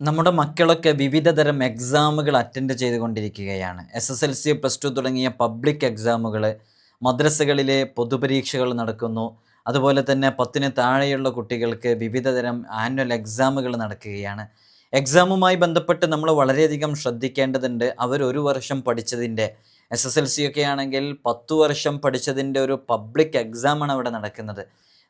നമ്മുടെ മക്കളൊക്കെ വിവിധ തരം എക്സാമുകൾ അറ്റൻഡ് ചെയ്തുകൊണ്ടിരിക്കുകയാണ്. S S L C plus two തുടങ്ങിയ പബ്ലിക് എക്സാമുകൾ മദ്രസകളിലെ പൊതുപരീക്ഷകൾ നടക്കുന്നു. അതുപോലെ തന്നെ പത്തിന് താഴെയുള്ള കുട്ടികൾക്ക് വിവിധ തരം ആനുവൽ എക്സാമുകൾ നടക്കുകയാണ്. എക്സാമുമായി ബന്ധപ്പെട്ട് നമ്മൾ വളരെയധികം ശ്രദ്ധിക്കേണ്ടതുണ്ട്. അവർ ഒരു വർഷം പഠിച്ചതിന്റെ എസ് എസ് എൽ സി ഒക്കെ ആണെങ്കിൽ പത്തു വർഷം പഠിച്ചതിന്റെ ഒരു പബ്ലിക് എക്സാമാണ് അവിടെ നടക്കുന്നത്.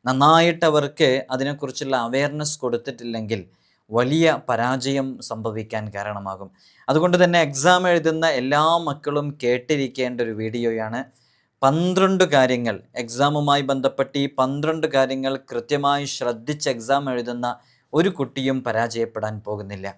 നന്നായിട്ട് അവർക്ക് അതിനെക്കുറിച്ചുള്ള അവയർനെസ് കൊടുത്തിട്ടില്ലെങ്കിൽ വലിയ പരാജയം സംഭവിക്കാൻ കാരണമാകും. അതുകൊണ്ട് തന്നെ എക്സാം എഴുതുന്ന എല്ലാ മക്കളും കേട്ടിരിക്കേണ്ട ഒരു വീഡിയോയാണ്. പന്ത്രണ്ട് കാര്യങ്ങൾ എക്സാമുമായി ബന്ധപ്പെട്ട് ഈ പന്ത്രണ്ട് കാര്യങ്ങൾ കൃത്യമായി ശ്രദ്ധിച്ച് എക്സാം എഴുതുന്ന ഒരു കുട്ടിയും പരാജയപ്പെടാൻ പോകുന്നില്ല.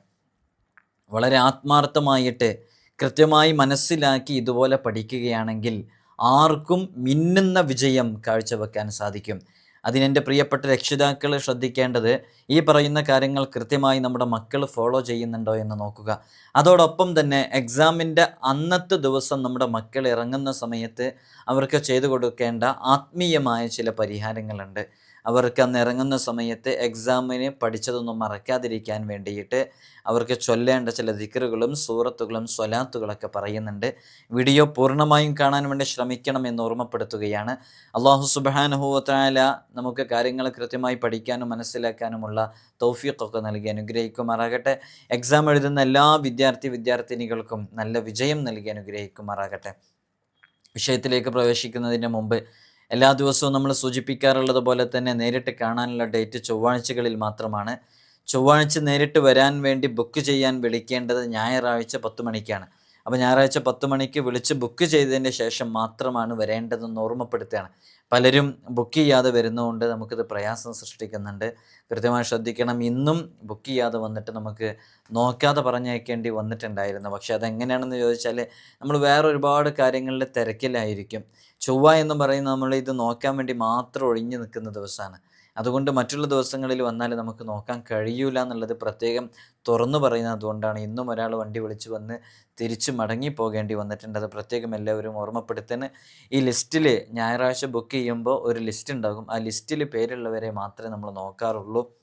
വളരെ ആത്മാർത്ഥമായിട്ട് കൃത്യമായി മനസ്സിലാക്കി ഇതുപോലെ പഠിക്കുകയാണെങ്കിൽ ആർക്കും മിന്നുന്ന വിജയം കാഴ്ചവെക്കാൻ സാധിക്കും. അതിനെന്റെ പ്രിയപ്പെട്ട രക്ഷിതാക്കൾ ശ്രദ്ധിക്കേണ്ടത് ഈ പറയുന്ന കാര്യങ്ങൾ കൃത്യമായി നമ്മുടെ മക്കൾ ഫോളോ ചെയ്യുന്നുണ്ടോ എന്ന് നോക്കുക. അതോടൊപ്പം തന്നെ എക്സാമിന്റെ അന്നത്തെ ദിവസം നമ്മുടെ മക്കൾ ഇറങ്ങുന്ന സമയത്ത് അവർക്ക് ചെയ്തു കൊടുക്കേണ്ട ആത്മീയമായ ചില പരിഹാരങ്ങളുണ്ട്. അവർക്ക് അന്ന് ഇറങ്ങുന്ന സമയത്ത് എക്സാമിന് പഠിച്ചതൊന്നും മറക്കാതിരിക്കാൻ വേണ്ടിയിട്ട് അവർക്ക് ചൊല്ലേണ്ട ചില ദിക്കറുകളും സൂറത്തുകളും സ്വലാത്തുകളൊക്കെ പറയുന്നുണ്ട്. വീഡിയോ പൂർണമായും കാണാൻ വേണ്ടി ശ്രമിക്കണം എന്ന് ഓർമ്മപ്പെടുത്തുകയാണ്. അള്ളാഹു സുബാനുഹൂത്തായ നമുക്ക് കാര്യങ്ങൾ കൃത്യമായി പഠിക്കാനും മനസ്സിലാക്കാനുമുള്ള തൗഫീഖൊക്കെ നൽകി അനുഗ്രഹിക്കുമാറാകട്ടെ. എക്സാം എഴുതുന്ന എല്ലാ വിദ്യാർത്ഥി വിദ്യാർത്ഥിനികൾക്കും നല്ല വിജയം നൽകി അനുഗ്രഹിക്കുമാറാകട്ടെ. വിഷയത്തിലേക്ക് പ്രവേശിക്കുന്നതിന് മുമ്പ് എല്ലാ ദിവസവും നമ്മൾ സൂചിപ്പിക്കാറുള്ളത് പോലെ തന്നെ നേരിട്ട് കാണാനുള്ള ഡേറ്റ് ചൊവ്വാഴ്ചകളിൽ മാത്രമാണ്. ചൊവ്വാഴ്ച നേരിട്ട് വരാൻ വേണ്ടി ബുക്ക് ചെയ്യാൻ വിളിക്കേണ്ടത് ഞായറാഴ്ച പത്ത് മണിക്കാണ്. അപ്പോൾ ഞായറാഴ്ച പത്ത് മണിക്ക് വിളിച്ച് ബുക്ക് ചെയ്തതിന് ശേഷം മാത്രമാണ് വരേണ്ടതെന്ന് ഓർമ്മപ്പെടുത്തുകയാണ്. പലരും ബുക്ക് ചെയ്യാതെ വരുന്നതുകൊണ്ട് നമുക്കിത് പ്രയാസം സൃഷ്ടിക്കുന്നുണ്ട്. കൃത്യമായി ശ്രദ്ധിക്കണം. ഇന്നും ബുക്ക് ചെയ്യാതെ വന്നിട്ട് നമുക്ക് നോക്കാതെ പറഞ്ഞയക്കേണ്ടി വന്നിട്ടുണ്ടായിരുന്നു. പക്ഷേ അതെങ്ങനെയാണെന്ന് ചോദിച്ചാൽ നമ്മൾ വേറെ ഒരുപാട് കാര്യങ്ങളിൽ തിരക്കിലായിരിക്കും. ചൊവ്വ എന്ന് പറയുന്ന നമ്മൾ ഇത് നോക്കാൻ വേണ്ടി മാത്രം ഒഴിഞ്ഞു നിൽക്കുന്ന ദിവസമാണ്. അതുകൊണ്ട് മറ്റുള്ള ദിവസങ്ങളിൽ വന്നാൽ നമുക്ക് നോക്കാൻ കഴിയൂല എന്നുള്ളത് പ്രത്യേകം തുറന്നു പറയുന്നത് അതുകൊണ്ടാണ്. ഇന്നും ഒരാൾ വണ്ടി വിളിച്ച് വന്ന് തിരിച്ച് മടങ്ങി പോകേണ്ടി വന്നിട്ടുണ്ട്. അത് പ്രത്യേകം എല്ലാവരും ഓർമ്മപ്പെടുത്തുന്നത് ഈ ലിസ്റ്റിൽ ഞായറാഴ്ച ബുക്ക് ചെയ്യുമ്പോൾ ഒരു ലിസ്റ്റ് ഉണ്ടാകും. ആ ലിസ്റ്റിൽ പേരുള്ളവരെ മാത്രമേ നമ്മൾ നോക്കാറുള്ളൂ.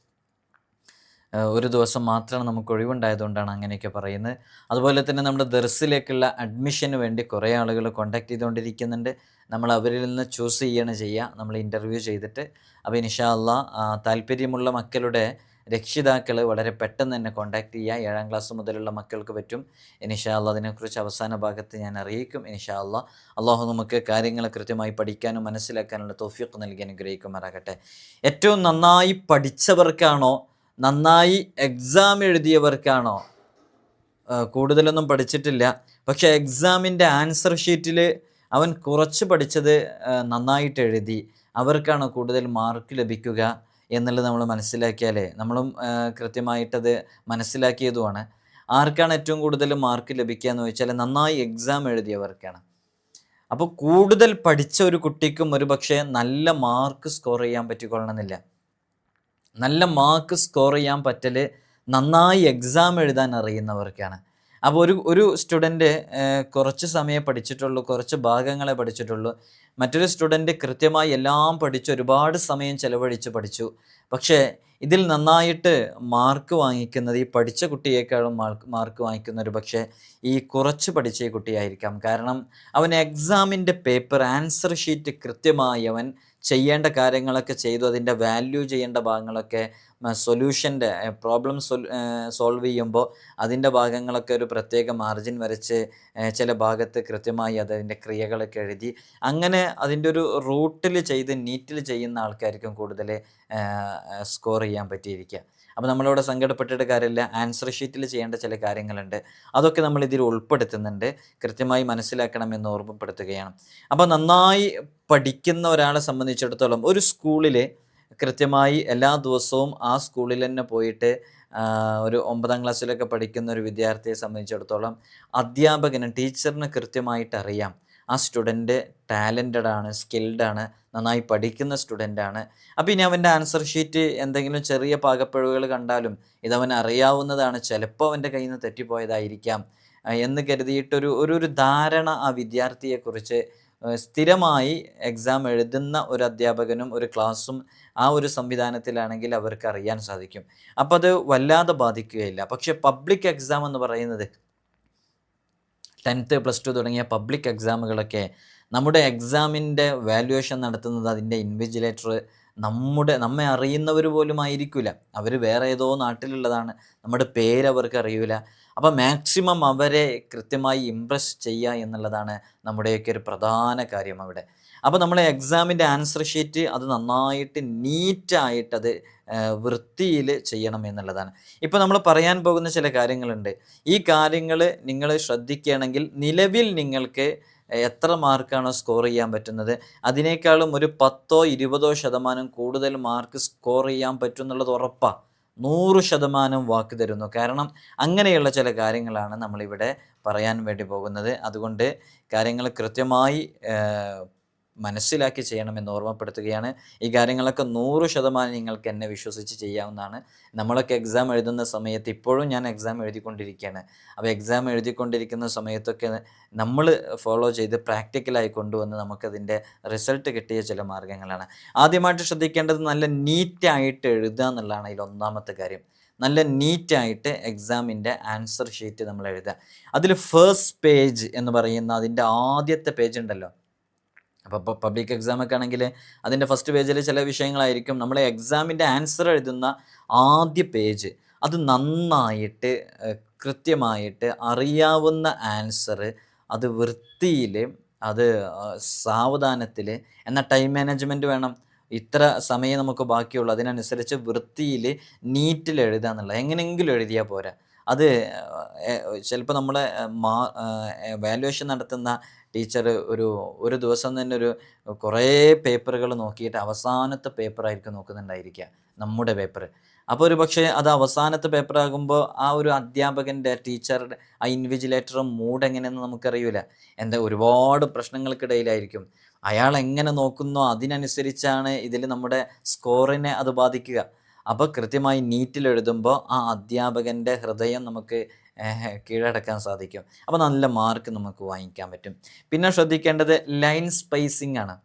ഒരു ദിവസം മാത്രമാണ് നമുക്ക് ഒഴിവുണ്ടായതുകൊണ്ടാണ് അങ്ങനെയൊക്കെ പറയുന്നത്. അതുപോലെ തന്നെ നമ്മുടെ ദർസിലേക്കുള്ള അഡ്മിഷന് വേണ്ടി കുറേ ആളുകൾ കോൺടാക്ട് ചെയ്തുകൊണ്ടിരിക്കുന്നുണ്ട്. നമ്മൾ അവരിൽ നിന്ന് ചൂസ് ചെയ്യാണ് ചെയ്യുക. നമ്മൾ ഇന്റർവ്യൂ ചെയ്തിട്ട്. അപ്പോൾ ഇൻഷാ അള്ളാ താല്പര്യമുള്ള മക്കളുടെ രക്ഷിതാക്കൾ വളരെ പെട്ടെന്ന് തന്നെ കോണ്ടാക്ട് ചെയ്യുക. ഏഴാം ക്ലാസ് മുതലുള്ള മക്കൾക്ക് പറ്റും. ഇനിഷാ അള്ളാ അതിനെക്കുറിച്ച് അവസാന ഭാഗത്ത് ഞാൻ അറിയിക്കും. ഇനിഷാ അള്ളാ അള്ളാഹു നമുക്ക് കാര്യങ്ങൾ കൃത്യമായി പഠിക്കാനും മനസ്സിലാക്കാനുള്ള തോഫിയൊക്കെ നൽകി അനുഗ്രഹിക്കുമാറാകട്ടെ. ഏറ്റവും നന്നായി പഠിച്ചവർക്കാണോ നന്നായി എക്സാം എഴുതിയവർക്കാണോ? കൂടുതലൊന്നും പഠിച്ചിട്ടില്ല. പക്ഷേ എക്സാമിന്റെ ആൻസർ ഷീറ്റിൽ അവൻ കുറച്ച് പഠിച്ചത് നന്നായിട്ട് എഴുതി. അവർക്കാണ് കൂടുതൽ മാർക്ക് ലഭിക്കുക എന്നുള്ളത് നമ്മൾ മനസ്സിലാക്കിയാലേ നമ്മളും കൃത്യമായിട്ടത് മനസ്സിലാക്കിയതുമാണ്. ആർക്കാണ് ഏറ്റവും കൂടുതൽ മാർക്ക് ലഭിക്കുക എന്ന് ചോദിച്ചാൽ നന്നായി എക്സാം എഴുതിയവർക്കാണ്. അപ്പോൾ കൂടുതൽ പഠിച്ച ഒരു കുട്ടിക്കും ഒരു പക്ഷേ നല്ല മാർക്ക് സ്കോർ ചെയ്യാൻ പറ്റിക്കൊള്ളണമെന്നില്ല. നല്ല മാർക്ക് സ്കോർ ചെയ്യാൻ പറ്റൽ നന്നായി എക്സാം എഴുതാൻ അറിയുന്നവർക്കാണ്. അപ്പോൾ ഒരു ഒരു സ്റ്റുഡന്റ് കുറച്ച് സമയം പഠിച്ചിട്ടുള്ളൂ കുറച്ച് ഭാഗങ്ങളെ പഠിച്ചിട്ടുള്ളൂ. മറ്റൊരു സ്റ്റുഡന്റ് കൃത്യമായി എല്ലാം പഠിച്ച് ഒരുപാട് സമയം ചെലവഴിച്ച് പഠിച്ചു. പക്ഷേ ഇതിൽ നന്നായിട്ട് മാർക്ക് വാങ്ങിക്കുന്നത് ഈ പഠിച്ച കുട്ടിയേക്കാളും മാർക്ക് മാർക്ക് വാങ്ങിക്കുന്ന ഒരു പക്ഷേ ഈ കുറച്ച് പഠിച്ച കുട്ടിയായിരിക്കാം. കാരണം അവൻ എക്സാമിന്റെ പേപ്പർ ആൻസർ ഷീറ്റ് കൃത്യമായി അവൻ ചെയ്യേണ്ട കാര്യങ്ങളൊക്കെ ചെയ്തു അതിന്റെ വാല്യൂ ചെയ്യേണ്ട ഭാഗങ്ങളൊക്കെ സൊല്യൂഷന്റെ പ്രോബ്ലം സോൾവ് ചെയ്യുമ്പോൾ അതിന്റെ ഭാഗങ്ങളൊക്കെ ഒരു പ്രത്യേക മാർജിൻ വരച്ച് ചില ഭാഗത്ത് കൃത്യമായി അതിന്റെ ക്രിയകളൊക്കെ എഴുതി അങ്ങനെ അതിന്റെ ഒരു റൂട്ടിൽ ചെയ്ത് നീറ്റിൽ ചെയ്യുന്ന ആൾക്കാർക്കും കൂടുതൽ സ്കോർ ചെയ്യാൻ പറ്റിയിരിക്കുക. അപ്പോൾ നമ്മളിവിടെ സങ്കടപ്പെട്ടിട്ട് കാര്യമില്ല ആൻസർ ഷീറ്റിൽ ചെയ്യേണ്ട ചില കാര്യങ്ങളുണ്ട് അതൊക്കെ നമ്മൾ ഇതിൽ ഉൾപ്പെടുത്തുന്നുണ്ട് കൃത്യമായി മനസ്സിലാക്കണം എന്ന് ഓർമ്മപ്പെടുത്തുകയാണ്. അപ്പോൾ നന്നായി പഠിക്കുന്ന ഒരാളെ സംബന്ധിച്ചിടത്തോളം ഒരു സ്കൂളിൽ കൃത്യമായി എല്ലാ ദിവസവും ആ സ്കൂളിൽ തന്നെ പോയിട്ട് ഒരു ഒമ്പതാം ക്ലാസ്സിലൊക്കെ പഠിക്കുന്ന ഒരു വിദ്യാർത്ഥിയെ സംബന്ധിച്ചിടത്തോളം അധ്യാപകന് ടീച്ചറിന് കൃത്യമായിട്ട് അറിയാം. ആ സ്റ്റുഡന്റ് ടാലന്റഡ് ആണ് സ്കിൽഡ് ആണ് നന്നായി പഠിക്കുന്ന സ്റ്റുഡന്റ് ആണ്. അപ്പോൾ ഇനി അവന്റെ ആൻസർ ഷീറ്റ് എന്തെങ്കിലും ചെറിയ പാകപ്പിഴവുകൾ കണ്ടാലും ഇതവൻ അറിയാവുന്നതാണ്. ചിലപ്പോൾ അവന്റെ കയ്യിൽ നിന്ന് തെറ്റിപ്പോയതായിരിക്കാം. എന്ന് കരുതിയിട്ടൊരു ഒരു ഒരു ധാരണ ആ വിദ്യാർത്ഥിയെക്കുറിച്ച് സ്ഥിരമായി എക്സാം എഴുതുന്ന ഒരു അധ്യാപകനും ഒരു ക്ലാസ്സും ആ ഒരു സംവിധാനത്തിലാണെങ്കിൽ അവർക്ക് അറിയാൻ സാധിക്കും. അപ്പോൾ അത് വല്ലാതെ ബാധിക്കുകയില്ല. പക്ഷേ പബ്ലിക് എക്സാം എന്ന് പറയുന്നത് ടെൻത്ത് പ്ലസ് ടു തുടങ്ങിയ പബ്ലിക് എക്സാമുകളൊക്കെ നമ്മുടെ എക്സാമിന്റെ വാല്യുവേഷൻ നടത്തുന്നത് അതിന്റെ ഇൻവിജിലേറ്റർ നമ്മുടെ നമ്മെ അറിയുന്നവർ പോലും ആയിരിക്കില്ല അവർ വേറെ ഏതോ നാട്ടിലുള്ളതാണ്. നമ്മുടെ പേര് അവർക്ക് അറിയില്ല അപ്പോൾ മാക്സിമം അവരെ കൃത്യമായി ഇമ്പ്രസ് ചെയ്യുക എന്നുള്ളതാണ് നമ്മുടെയൊക്കെ ഒരു പ്രധാന കാര്യം അവിടെ. അപ്പോൾ നമ്മൾ എക്സാമിന്റെ ആൻസർ ഷീറ്റ് അത് നന്നായിട്ട് നീറ്റായിട്ട് അത് വൃത്തിയിൽ ചെയ്യണം എന്നുള്ളതാണ്. ഇപ്പോൾ നമ്മൾ പറയാൻ പോകുന്ന ചില കാര്യങ്ങളുണ്ട്. ഈ കാര്യങ്ങൾ നിങ്ങൾ ശ്രദ്ധിക്കുകയാണെങ്കിൽ നിലവിൽ നിങ്ങൾക്ക് എത്ര മാർക്കാണോ സ്കോർ ചെയ്യാൻ പറ്റുന്നത്? അതിനേക്കാളും ഒരു പത്തോ ഇരുപതോ ശതമാനം കൂടുതൽ മാർക്ക് സ്കോർ ചെയ്യാൻ പറ്റും എന്നുള്ളത് ഉറപ്പാണ് നൂറ് ശതമാനം വാക്ക് തരുന്നു. കാരണം അങ്ങനെയുള്ള ചില കാര്യങ്ങളാണ് നമ്മളിവിടെ പറയാൻ വേണ്ടി പോകുന്നത്. അതുകൊണ്ട് കാര്യങ്ങൾ കൃത്യമായി മനസ്സിലാക്കി ചെയ്യണമെന്ന് ഓർമ്മപ്പെടുത്തുകയാണ്. ഈ കാര്യങ്ങളൊക്കെ നൂറ് ശതമാനം നിങ്ങൾക്ക് എന്നെ വിശ്വസിച്ച് ചെയ്യാവുന്നതാണ്. നമ്മളൊക്കെ എക്സാം എഴുതുന്ന സമയത്ത് ഇപ്പോഴും ഞാൻ എക്സാം എഴുതിക്കൊണ്ടിരിക്കുകയാണ്. അപ്പോൾ എക്സാം എഴുതിക്കൊണ്ടിരിക്കുന്ന സമയത്തൊക്കെ നമ്മൾ ഫോളോ ചെയ്ത് പ്രാക്ടിക്കലായി കൊണ്ടുവന്ന് നമുക്കതിന്റെ റിസൾട്ട് കിട്ടിയ ചില മാർഗങ്ങളാണ്. ആദ്യമായിട്ട് ശ്രദ്ധിക്കേണ്ടത് നല്ല നീറ്റായിട്ട് എഴുതുക എന്നുള്ളതാണ് അതിൽ ഒന്നാമത്തെ കാര്യം. നല്ല നീറ്റായിട്ട് എക്സാമിന്റെ ആൻസർ ഷീറ്റ് നമ്മൾ എഴുതുക. അതിൽ ഫേസ്റ്റ് പേജ് എന്ന് പറയുന്ന അതിന്റെ ആദ്യത്തെ പേജ് ഉണ്ടല്ലോ. അപ്പോൾ ഇപ്പോൾ പബ്ലിക് എക്സാമൊക്കെ ആണെങ്കിൽ അതിന്റെ ഫസ്റ്റ് പേജിൽ ചില വിഷയങ്ങളായിരിക്കും. നമ്മളെ എക്സാമിന്റെ ആൻസർ എഴുതുന്ന ആദ്യ പേജ് അത് നന്നായിട്ട് കൃത്യമായിട്ട് അറിയാവുന്ന ആൻസർ അത് വൃത്തിയിൽ അത് സാവധാനത്തിൽ എന്ന ടൈം മാനേജ്മെന്റ് വേണം. ഇത്ര സമയം നമുക്ക് ബാക്കിയുള്ളൂ. അതിനനുസരിച്ച് വൃത്തിയിൽ നീറ്റിൽ എഴുതുക എന്നുള്ളത്. എങ്ങനെയെങ്കിലും എഴുതിയാൽ പോരാ. അത് ചിലപ്പോൾ നമ്മളെ മാ വാല്യുവേഷൻ നടത്തുന്ന ടീച്ചർ ഒരു ഒരു ദിവസം തന്നെ ഒരു കുറേ പേപ്പറുകൾ നോക്കിയിട്ട് അവസാനത്തെ പേപ്പറായിരിക്കും നോക്കുന്നുണ്ടായിരിക്കുക നമ്മുടെ പേപ്പർ അപ്പോൾ ഒരു പക്ഷേ അത് അവസാനത്തെ പേപ്പർ ആകുമ്പോൾ ആ ഒരു അധ്യാപകന്റെ ടീച്ചറുടെ ആ ഇൻവിജിലേറ്റർ മൂഡ് എങ്ങനെയെന്ന് നമുക്കറിയില്ല എന്താ ഒരുപാട് പ്രശ്നങ്ങൾക്കിടയിലായിരിക്കും. അയാൾ എങ്ങനെ നോക്കുന്നോ അതിനനുസരിച്ചാണ് ഇതിൽ നമ്മുടെ സ്കോറിനെ അത് ബാധിക്കുക. അപ്പോൾ കൃത്യമായി നീറ്റിൽ എഴുതുമ്പോൾ ആ അധ്യാപകന്റെ ഹൃദയം നമുക്ക് കീഴടക്കാൻ സാധിക്കും. അപ്പോൾ നല്ല മാർക്ക് നമുക്ക് വാങ്ങിക്കാൻ പറ്റും. പിന്നെ ശ്രദ്ധിക്കേണ്ടത് ലൈൻ സ്പേസിംഗ് ആണ്.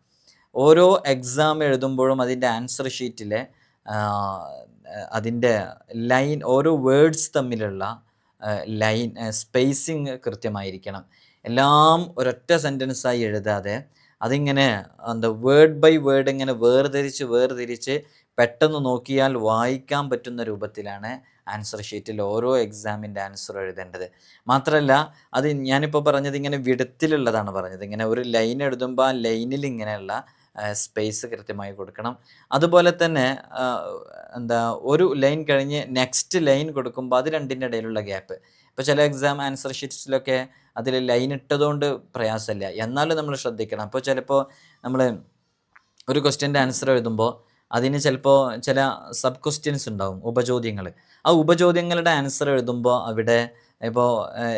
ഓരോ എക്സാം എഴുതുമ്പോഴും അതിന്റെ ആൻസർ ഷീറ്റിലെ അതിന്റെ ലൈൻ ഓരോ വേർഡ്സ് തമ്മിലുള്ള ലൈൻ സ്പേസിങ് കൃത്യമായിരിക്കണം. എല്ലാം ഒരൊറ്റ സെന്റൻസായി എഴുതാതെ അതിങ്ങനെ എന്താ വേർഡ് ബൈ വേർഡ് ഇങ്ങനെ വേർതിരിച്ച് വേർതിരിച്ച് പെട്ടെന്ന് നോക്കിയാൽ വായിക്കാൻ പറ്റുന്ന രൂപത്തിലാണ് ആൻസർ ഷീറ്റിൽ ഓരോ എക്സാമിന്റെ ആൻസർ എഴുതേണ്ടത്. മാത്രമല്ല അത് ഞാനിപ്പോൾ പറഞ്ഞത് ഇങ്ങനെ വിടത്തിലുള്ളതാണ് പറഞ്ഞത്. ഇങ്ങനെ ഒരു ലൈൻ എഴുതുമ്പോൾ ആ ലൈനിൽ ഇങ്ങനെയുള്ള സ്പേസ് കൃത്യമായി കൊടുക്കണം. അതുപോലെ തന്നെ എന്താ ഒരു ലൈൻ കഴിഞ്ഞ് നെക്സ്റ്റ് ലൈൻ കൊടുക്കുമ്പോൾ അത് രണ്ടിന്റെ ഇടയിലുള്ള ഗ്യാപ്പ്. ഇപ്പോൾ ചില എക്സാം ആൻസർ ഷീറ്റ്സിലൊക്കെ അതിൽ ലൈൻ ഇട്ടതുകൊണ്ട് പ്രയാസമില്ല. എന്നാലും നമ്മൾ ശ്രദ്ധിക്കണം. അപ്പോൾ ചിലപ്പോൾ നമ്മൾ ഒരു ക്വസ്റ്റ്യന്റെ ആൻസർ എഴുതുമ്പോൾ അതിന് ചിലപ്പോൾ ചില സബ് ക്വസ്റ്റ്യൻസ് ഉണ്ടാവും ഉപചോദ്യങ്ങൾ. ആ ഉപചോദ്യങ്ങളുടെ ആൻസർ എഴുതുമ്പോൾ അവിടെ ഇപ്പോൾ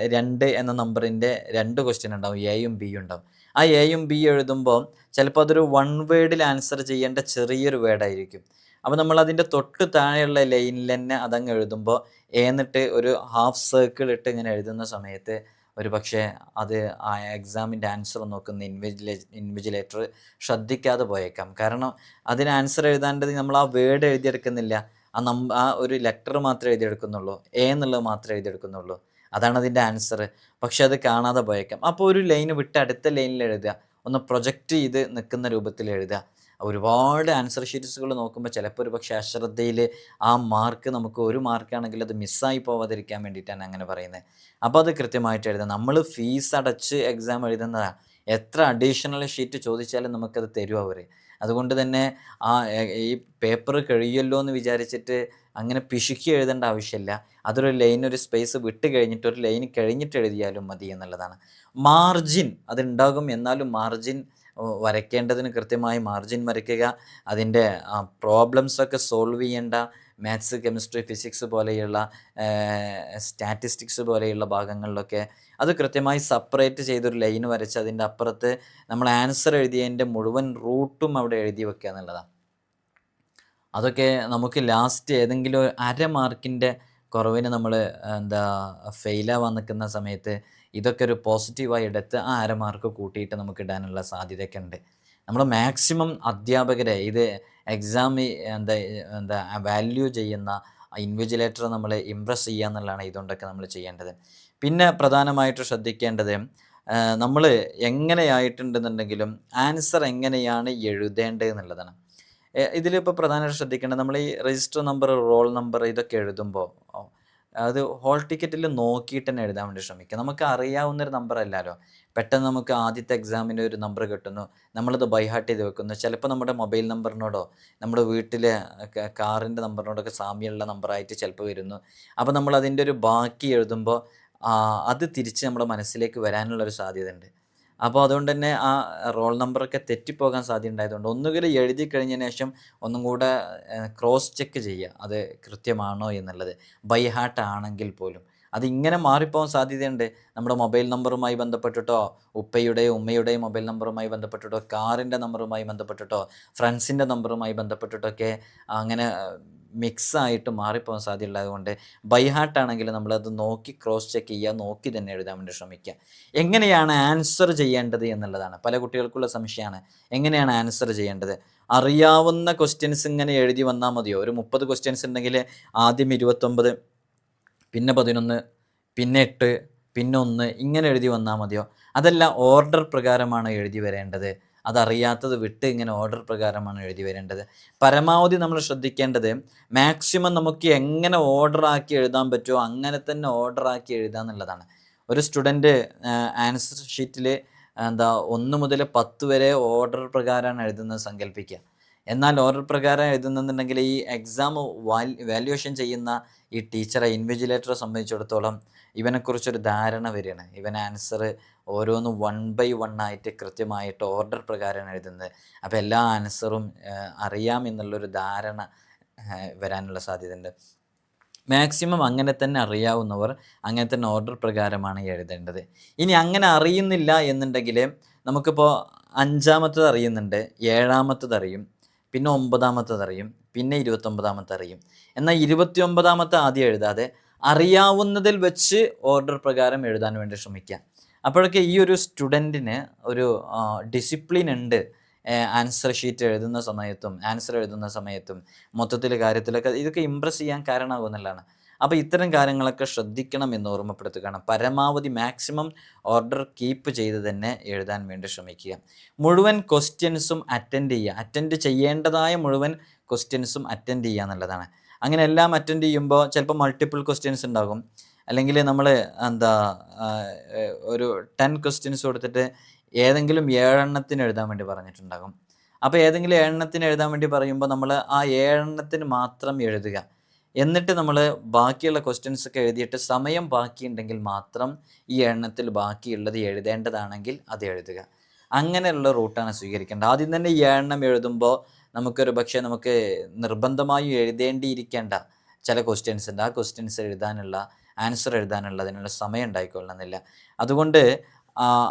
രണ്ട് എന്ന നമ്പറിന്റെ രണ്ട് ക്വസ്റ്റ്യൻ ഉണ്ടാവും എയും ബിയും ഉണ്ടാവും. ആ എയും ബി എഴുതുമ്പോൾ ചിലപ്പോൾ അതൊരു വൺ വേർഡിൽ ആൻസർ ചെയ്യേണ്ട ചെറിയൊരു വേർഡായിരിക്കും അപ്പോൾ നമ്മൾ അതിന്റെ തൊട്ട് താഴെയുള്ള ലൈനിൽ തന്നെ അതങ്ങ് എഴുതുമ്പോൾ എന്നിട്ട് ഒരു ഹാഫ് സർക്കിൾ ഇട്ട് ഇങ്ങനെ എഴുതുന്ന സമയത്ത് ഒരു പക്ഷേ അത് ആ എക്സാമിന്റെ ആൻസർ നോക്കുന്ന ഇൻവിജിലേ ഇൻവിജിലേറ്റർ ശ്രദ്ധിക്കാതെ പോയേക്കാം. കാരണം അതിന് ആൻസർ എഴുതാണ്ടത് നമ്മൾ ആ വേർഡ് എഴുതിയെടുക്കുന്നില്ല. ആ നം ആ ഒരു ലെറ്റർ മാത്രമേ എഴുതിയെടുക്കുന്നുള്ളൂ. എ എന്നുള്ളത് മാത്രമേ എഴുതിയെടുക്കുന്നുള്ളൂ. അതാണ് അതിന്റെ ആൻസർ പക്ഷെ അത് കാണാതെ പോയേക്കാം. അപ്പോൾ ഒരു ലൈൻ വിട്ട് അടുത്ത ലൈനിൽ എഴുതുക. ഒന്ന് പ്രൊജക്റ്റ് ചെയ്ത് നിൽക്കുന്ന രൂപത്തിൽ എഴുതുക. ഒരുപാട് ആൻസർ ഷീറ്റ്സുകൾ നോക്കുമ്പോൾ ചിലപ്പോൾ ഒരു പക്ഷേ അശ്രദ്ധയിൽ ആ മാർക്ക് നമുക്ക് ഒരു മാർക്കാണെങ്കിൽ അത് മിസ്സായി പോവാതിരിക്കാൻ വേണ്ടിയിട്ടാണ് അങ്ങനെ പറയുന്നത്. അപ്പോൾ അത് കൃത്യമായിട്ട് എഴുതുക. നമ്മൾ ഫീസ് അടച്ച് എക്സാം എഴുതുന്നതാണ് എത്ര അഡീഷണൽ ഷീറ്റ് ചോദിച്ചാലും നമുക്കത് തരും അവർ അതുകൊണ്ട് തന്നെ ആ ഈ പേപ്പർ കഴിയുമല്ലോ എന്ന് വിചാരിച്ചിട്ട് അങ്ങനെ പിശുക്കി എഴുതേണ്ട ആവശ്യമില്ല. അതൊരു ലൈൻ ഒരു സ്പേസ് വിട്ട് കഴിഞ്ഞിട്ട് ഒരു ലൈൻ കഴിഞ്ഞിട്ട് എഴുതിയാലും മതി എന്നുള്ളതാണ്. മാർജിൻ അതുണ്ടാകും എന്നാലും മാർജിൻ വരയ്ക്കേണ്ടതിന് കൃത്യമായി മാർജിൻ വരയ്ക്കുക. അതിന്റെ പ്രോബ്ലംസൊക്കെ സോൾവ് ചെയ്യേണ്ട മാത്സ് കെമിസ്ട്രി ഫിസിക്സ് പോലെയുള്ള സ്റ്റാറ്റിസ്റ്റിക്സ് പോലെയുള്ള ഭാഗങ്ങളിലൊക്കെ അത് കൃത്യമായി സെപ്പറേറ്റ് ചെയ്തൊരു ലൈൻ വരച്ച് അതിന്റെ അപ്പുറത്ത് നമ്മൾ ആൻസർ എഴുതിയതിന്റെ മുഴുവൻ റൂട്ടും അവിടെ എഴുതി വെക്കുക എന്നുള്ളതാണ്. അതൊക്കെ നമുക്ക് ലാസ്റ്റ് ഏതെങ്കിലും അര മാർക്കിന്റെ കുറവിന് നമ്മൾ എന്താ ഫെയിലാവാൻ നിൽക്കുന്ന സമയത്ത് ഇതൊക്കെ ഒരു പോസിറ്റീവായി എടുത്ത് ആ അരമാർക്ക് കൂട്ടിയിട്ട് നമുക്ക് ഇടാനുള്ള സാധ്യതയൊക്കെ ഉണ്ട്. നമ്മൾ മാക്സിമം അധ്യാപകരെ ഇത് എക്സാം എന്താ എന്താ വാല്യൂ ചെയ്യുന്ന ഇൻവിജിലേറ്റർ നമ്മൾ ഇമ്പ്രസ് ചെയ്യുക എന്നുള്ളതാണ് ഇതുകൊണ്ടൊക്കെ നമ്മൾ ചെയ്യേണ്ടത്. പിന്നെ പ്രധാനമായിട്ട് ശ്രദ്ധിക്കേണ്ടത് നമ്മൾ എങ്ങനെയായിട്ടുണ്ടെന്നുണ്ടെങ്കിലും ആൻസർ എങ്ങനെയാണ് എഴുതേണ്ടത് എന്നുള്ളതാണ് ഇതിലിപ്പോൾ പ്രധാനമായിട്ട് ശ്രദ്ധിക്കേണ്ടത് നമ്മൾ ഈ രജിസ്റ്റർ നമ്പർ റോൾ നമ്പർ ഇതൊക്കെ എഴുതുമ്പോൾ അത് ഹോൾ ടിക്കറ്റിൽ നോക്കിയിട്ട് തന്നെ എഴുതാൻ വേണ്ടി ശ്രമിക്കുക. നമുക്ക് അറിയാവുന്ന ഒരു നമ്പർ അല്ലല്ലോ. പെട്ടെന്ന് നമുക്ക് ആദ്യത്തെ എക്സാമിന്റെ ഒരു നമ്പർ കിട്ടുന്നു. നമ്മളത് ബൈഹാർട്ട് ചെയ്ത് വെക്കുന്നു. ചിലപ്പോൾ നമ്മുടെ മൊബൈൽ നമ്പറിനോടോ നമ്മുടെ വീട്ടിലെ കാറിന്റെ നമ്പറിനോടൊക്കെ സാമ്യമുള്ള നമ്പറായിട്ട് ചിലപ്പോൾ വരുന്നു. അപ്പോൾ നമ്മൾ അതിന്റെ ഒരു ബാക്കി എഴുതുമ്പോൾ അത് തിരിച്ച് നമ്മുടെ മനസ്സിലേക്ക് വരാനുള്ളൊരു സാധ്യതയുണ്ട്. അപ്പോൾ അതുകൊണ്ട് തന്നെ ആ റോൾ നമ്പറൊക്കെ തെറ്റിപ്പോകാൻ സാധ്യത ഉണ്ടായതുകൊണ്ട് ഒന്നുകിൽ എഴുതി കഴിഞ്ഞതിന് ശേഷം ഒന്നും കൂടെ ക്രോസ് ചെക്ക് ചെയ്യുക. അത് കൃത്യമാണോ എന്നുള്ളത്. ബൈ ഹാർട്ട് ആണെങ്കിൽ പോലും. അതിങ്ങനെ മാറിപ്പോകാൻ സാധ്യതയുണ്ട്. നമ്മുടെ മൊബൈൽ നമ്പറുമായി ബന്ധപ്പെട്ടിട്ടോ ഉപ്പയുടെയും ഉമ്മയുടെയും മൊബൈൽ നമ്പറുമായി ബന്ധപ്പെട്ടിട്ടോ കാറിന്റെ നമ്പറുമായി ബന്ധപ്പെട്ടിട്ടോ ഫ്രണ്ട്സിന്റെ നമ്പറുമായി ബന്ധപ്പെട്ടിട്ടൊക്കെ അങ്ങനെ മിക്സ് ആയിട്ട് മാറിപ്പോകാൻ സാധ്യതയുള്ളതുകൊണ്ട് ബൈ ഹാർട്ട് ആണെങ്കിൽ നമ്മളത് നോക്കി ക്രോസ് ചെക്ക് ചെയ്യുക നോക്കി തന്നെ എഴുതാൻ വേണ്ടി ശ്രമിക്കുക. എങ്ങനെയാണ് ആൻസർ ചെയ്യേണ്ടത് എന്നുള്ളതാണ്. പല കുട്ടികൾക്കുള്ള സംശയമാണ്. എങ്ങനെയാണ് ആൻസർ ചെയ്യേണ്ടത്? അറിയാവുന്ന ക്വസ്റ്റ്യൻസ് ഇങ്ങനെ എഴുതി വന്നാൽ മതിയോ? ഒരു മുപ്പത് ക്വസ്റ്റ്യൻസ് ഉണ്ടെങ്കിൽ ആദ്യം ഇരുപത്തൊമ്പത് പിന്നെ പതിനൊന്ന് പിന്നെ എട്ട് പിന്നെ ഒന്ന് ഇങ്ങനെ എഴുതി വന്നാൽ മതിയോ? അതല്ല ഓർഡർ പ്രകാരമാണ് എഴുതി വരേണ്ടത്. അതറിയാത്തത് വിട്ട് ഇങ്ങനെ ഓർഡർ പ്രകാരമാണ് എഴുതി വരേണ്ടത്. പരമാവധി നമ്മൾ ശ്രദ്ധിക്കേണ്ടത് മാക്സിമം നമുക്ക് എങ്ങനെ ഓർഡർ ആക്കി എഴുതാൻ പറ്റുമോ അങ്ങനെ തന്നെ ഓർഡർ ആക്കി എഴുതുക എന്നുള്ളതാണ്. ഒരു സ്റ്റുഡന്റ് ആൻസർ ഷീറ്റിൽ എന്താ ഒന്ന് മുതൽ പത്ത് വരെ ഓർഡർ പ്രകാരമാണ് എഴുതുന്നത് സങ്കല്പിക്കുക എന്നാൽ ഓർഡർ പ്രകാരം എഴുതുന്നുണ്ടെങ്കിൽ ഈ എക്സാം വാല്യുവേഷൻ ചെയ്യുന്ന ഈ ടീച്ചറെ ഇൻവിജിലേറ്ററെ സംബന്ധിച്ചിടത്തോളം ഇവനെക്കുറിച്ചൊരു ധാരണ വരികയാണ്. ഇവൻ ആൻസർ ഓരോന്ന് വൺ ബൈ വൺ ആയിട്ട് കൃത്യമായിട്ട് ഓർഡർ പ്രകാരമാണ് എഴുതുന്നത്. അപ്പോൾ എല്ലാ ആൻസറും അറിയാം എന്നുള്ളൊരു ധാരണ വരാനുള്ള സാധ്യതയുണ്ട്. മാക്സിമം അങ്ങനെ തന്നെ അറിയാവുന്നവർ അങ്ങനെ തന്നെ ഓർഡർ പ്രകാരമാണ് എഴുതേണ്ടത്. ഇനി അങ്ങനെ അറിയുന്നില്ല എന്നുണ്ടെങ്കിൽ നമുക്കിപ്പോൾ അഞ്ചാമത്തത് അറിയുന്നുണ്ട് ഏഴാമത്തത് അറിയും. പിന്നെ ഒമ്പതാമത്തത് അറിയും പിന്നെ ഇരുപത്തൊമ്പതാമത്തെ അറിയും എന്നാൽ ഇരുപത്തി ഒമ്പതാമത്തെ ആദ്യം എഴുതാതെ അറിയാവുന്നതിൽ വെച്ച് ഓർഡർ പ്രകാരം എഴുതാൻ വേണ്ടി ശ്രമിക്കുക അപ്പോഴൊക്കെ ഈ ഒരു സ്റ്റുഡന്റിന് ഒരു ഡിസിപ്ലിൻ ഉണ്ട്. ആൻസർ ഷീറ്റ് എഴുതുന്ന സമയത്തും ആൻസർ എഴുതുന്ന സമയത്തും മൊത്തത്തിൽ കാര്യത്തിലൊക്കെ ഇതൊക്കെ ഇമ്പ്രസ് ചെയ്യാൻ കാരണമാകുന്നതാണ് അപ്പോൾ ഇത്തരം കാര്യങ്ങളൊക്കെ ശ്രദ്ധിക്കണം എന്ന് ഓർമ്മപ്പെടുത്തുകയാണ്. പരമാവധി മാക്സിമം ഓർഡർ കീപ്പ് ചെയ്ത് തന്നെ എഴുതാൻ വേണ്ടി ശ്രമിക്കുക. മുഴുവൻ ക്വസ്റ്റ്യൻസും അറ്റൻഡ് ചെയ്യുക. അറ്റൻഡ് ചെയ്യേണ്ടതായ മുഴുവൻ ക്വസ്റ്റ്യൻസും അറ്റൻഡ് ചെയ്യുക എന്നുള്ളതാണ്. അങ്ങനെ എല്ലാം അറ്റൻഡ് ചെയ്യുമ്പോൾ ചിലപ്പോൾ മൾട്ടിപ്പിൾ ക്വസ്റ്റ്യൻസ് ഉണ്ടാകും. അല്ലെങ്കിൽ നമ്മൾ എന്താ ഒരു ടെൻ ക്വസ്റ്റ്യൻസ് കൊടുത്തിട്ട് ഏതെങ്കിലും ഏഴെണ്ണത്തിന് എഴുതാൻ വേണ്ടി പറഞ്ഞിട്ടുണ്ടാകും. അപ്പോൾ ഏതെങ്കിലും ഏഴെണ്ണത്തിന് എഴുതാൻ വേണ്ടി പറയുമ്പോൾ നമ്മൾ ആ ഏഴെണ്ണത്തിന് മാത്രം എഴുതുക. എന്നിട്ട് നമ്മൾ ബാക്കിയുള്ള ക്വസ്റ്റ്യൻസ് ഒക്കെ എഴുതിയിട്ട് സമയം ബാക്കിയുണ്ടെങ്കിൽ മാത്രം ഈ എണ്ണത്തിൽ ബാക്കിയുള്ളത് എഴുതേണ്ടതാണെങ്കിൽ അത് എഴുതുക. അങ്ങനെയുള്ള റൂട്ടാണ് സ്വീകരിക്കേണ്ടത്. ആദ്യം തന്നെ ഈ എണ്ണം എഴുതുമ്പോൾ നമുക്കൊരു പക്ഷേ നമുക്ക് നിർബന്ധമായും എഴുതേണ്ടിയിരിക്കേണ്ട ചില ക്വസ്റ്റ്യൻസ് ഉണ്ട്. ആ ക്വസ്റ്റ്യൻസ് എഴുതാനുള്ള ആൻസർ എഴുതാനുള്ള അതിനുള്ള സമയം ഉണ്ടായിക്കൊള്ളണമെന്നില്ല. അതുകൊണ്ട്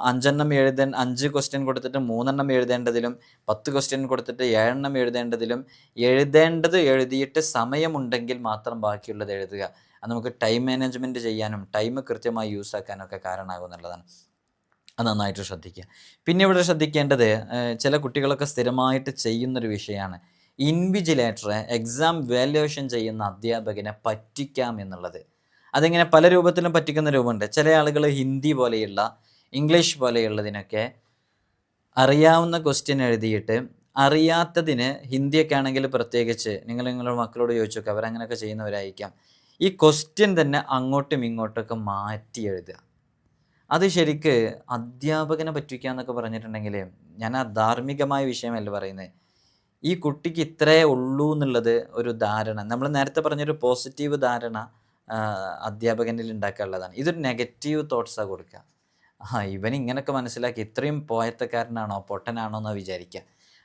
അഞ്ചെണ്ണം എഴുതാൻ അഞ്ച് ക്വസ്റ്റ്യൻ കൊടുത്തിട്ട് മൂന്നെണ്ണം എഴുതേണ്ടതിലും പത്ത് ക്വസ്റ്റ്യൻ കൊടുത്തിട്ട് ഏഴെണ്ണം എഴുതേണ്ടതിലും എഴുതേണ്ടത് എഴുതിയിട്ട് സമയമുണ്ടെങ്കിൽ മാത്രം ബാക്കിയുള്ളത് എഴുതുക. അത് നമുക്ക് ടൈം മാനേജ്മെന്റ് ചെയ്യാനും ടൈം കൃത്യമായി യൂസ് ആക്കാനും ഒക്കെ കാരണമാകുന്നുള്ളതാണ് അത് നന്നായിട്ട് ശ്രദ്ധിക്കുക. പിന്നെ ഇവിടെ ശ്രദ്ധിക്കേണ്ടത് ചില കുട്ടികളൊക്കെ സ്ഥിരമായിട്ട് ചെയ്യുന്നൊരു വിഷയമാണ്. ഇൻവിജിലേറ്ററെ എക്സാം വാല്യുവേഷൻ ചെയ്യുന്ന അധ്യാപകനെ പറ്റിക്കാം എന്നുള്ളത്. അതിങ്ങനെ പല രൂപത്തിലും പറ്റിക്കുന്ന രൂപമുണ്ട്. ചില ആളുകൾ ഹിന്ദി പോലെയുള്ള ഇംഗ്ലീഷ് പോലെയുള്ളതിനൊക്കെ അറിയാവുന്ന ക്വസ്റ്റ്യൻ എഴുതിയിട്ട് അറിയാത്തതിന് ഹിന്ദിയൊക്കെ ആണെങ്കിൽ പ്രത്യേകിച്ച് നിങ്ങൾ നിങ്ങളുടെ മക്കളോട് ചോദിച്ചു നോക്കുക അവരങ്ങനെയൊക്കെ ചെയ്യുന്നവരായിരിക്കാം. ഈ ക്വസ്റ്റ്യൻ തന്നെ അങ്ങോട്ടും ഇങ്ങോട്ടൊക്കെ മാറ്റി എഴുതുക. അത് ശരിക്ക് അധ്യാപകനെ പറ്റിക്കുക എന്നൊക്കെ പറഞ്ഞിട്ടുണ്ടെങ്കിൽ ഞാൻ ആ ധാർമ്മികമായ വിഷയമല്ല പറയുന്നത്. ഈ കുട്ടിക്ക് ഇത്രേ ഉള്ളൂ എന്നുള്ളത് ഒരു ധാരണ. നമ്മൾ നേരത്തെ പറഞ്ഞൊരു പോസിറ്റീവ് ധാരണ അധ്യാപകനിൽ ഉണ്ടാക്കാനുള്ളതാണ്. ഇതൊരു നെഗറ്റീവ് തോട്ട്സാണ് കൊടുക്കുക. ആ ഇവൻ ഇങ്ങനെയൊക്കെ മനസ്സിലാക്കി ഇത്രയും പോയത്തക്കാരനാണോ പൊട്ടനാണോ എന്ന് വിചാരിക്കുക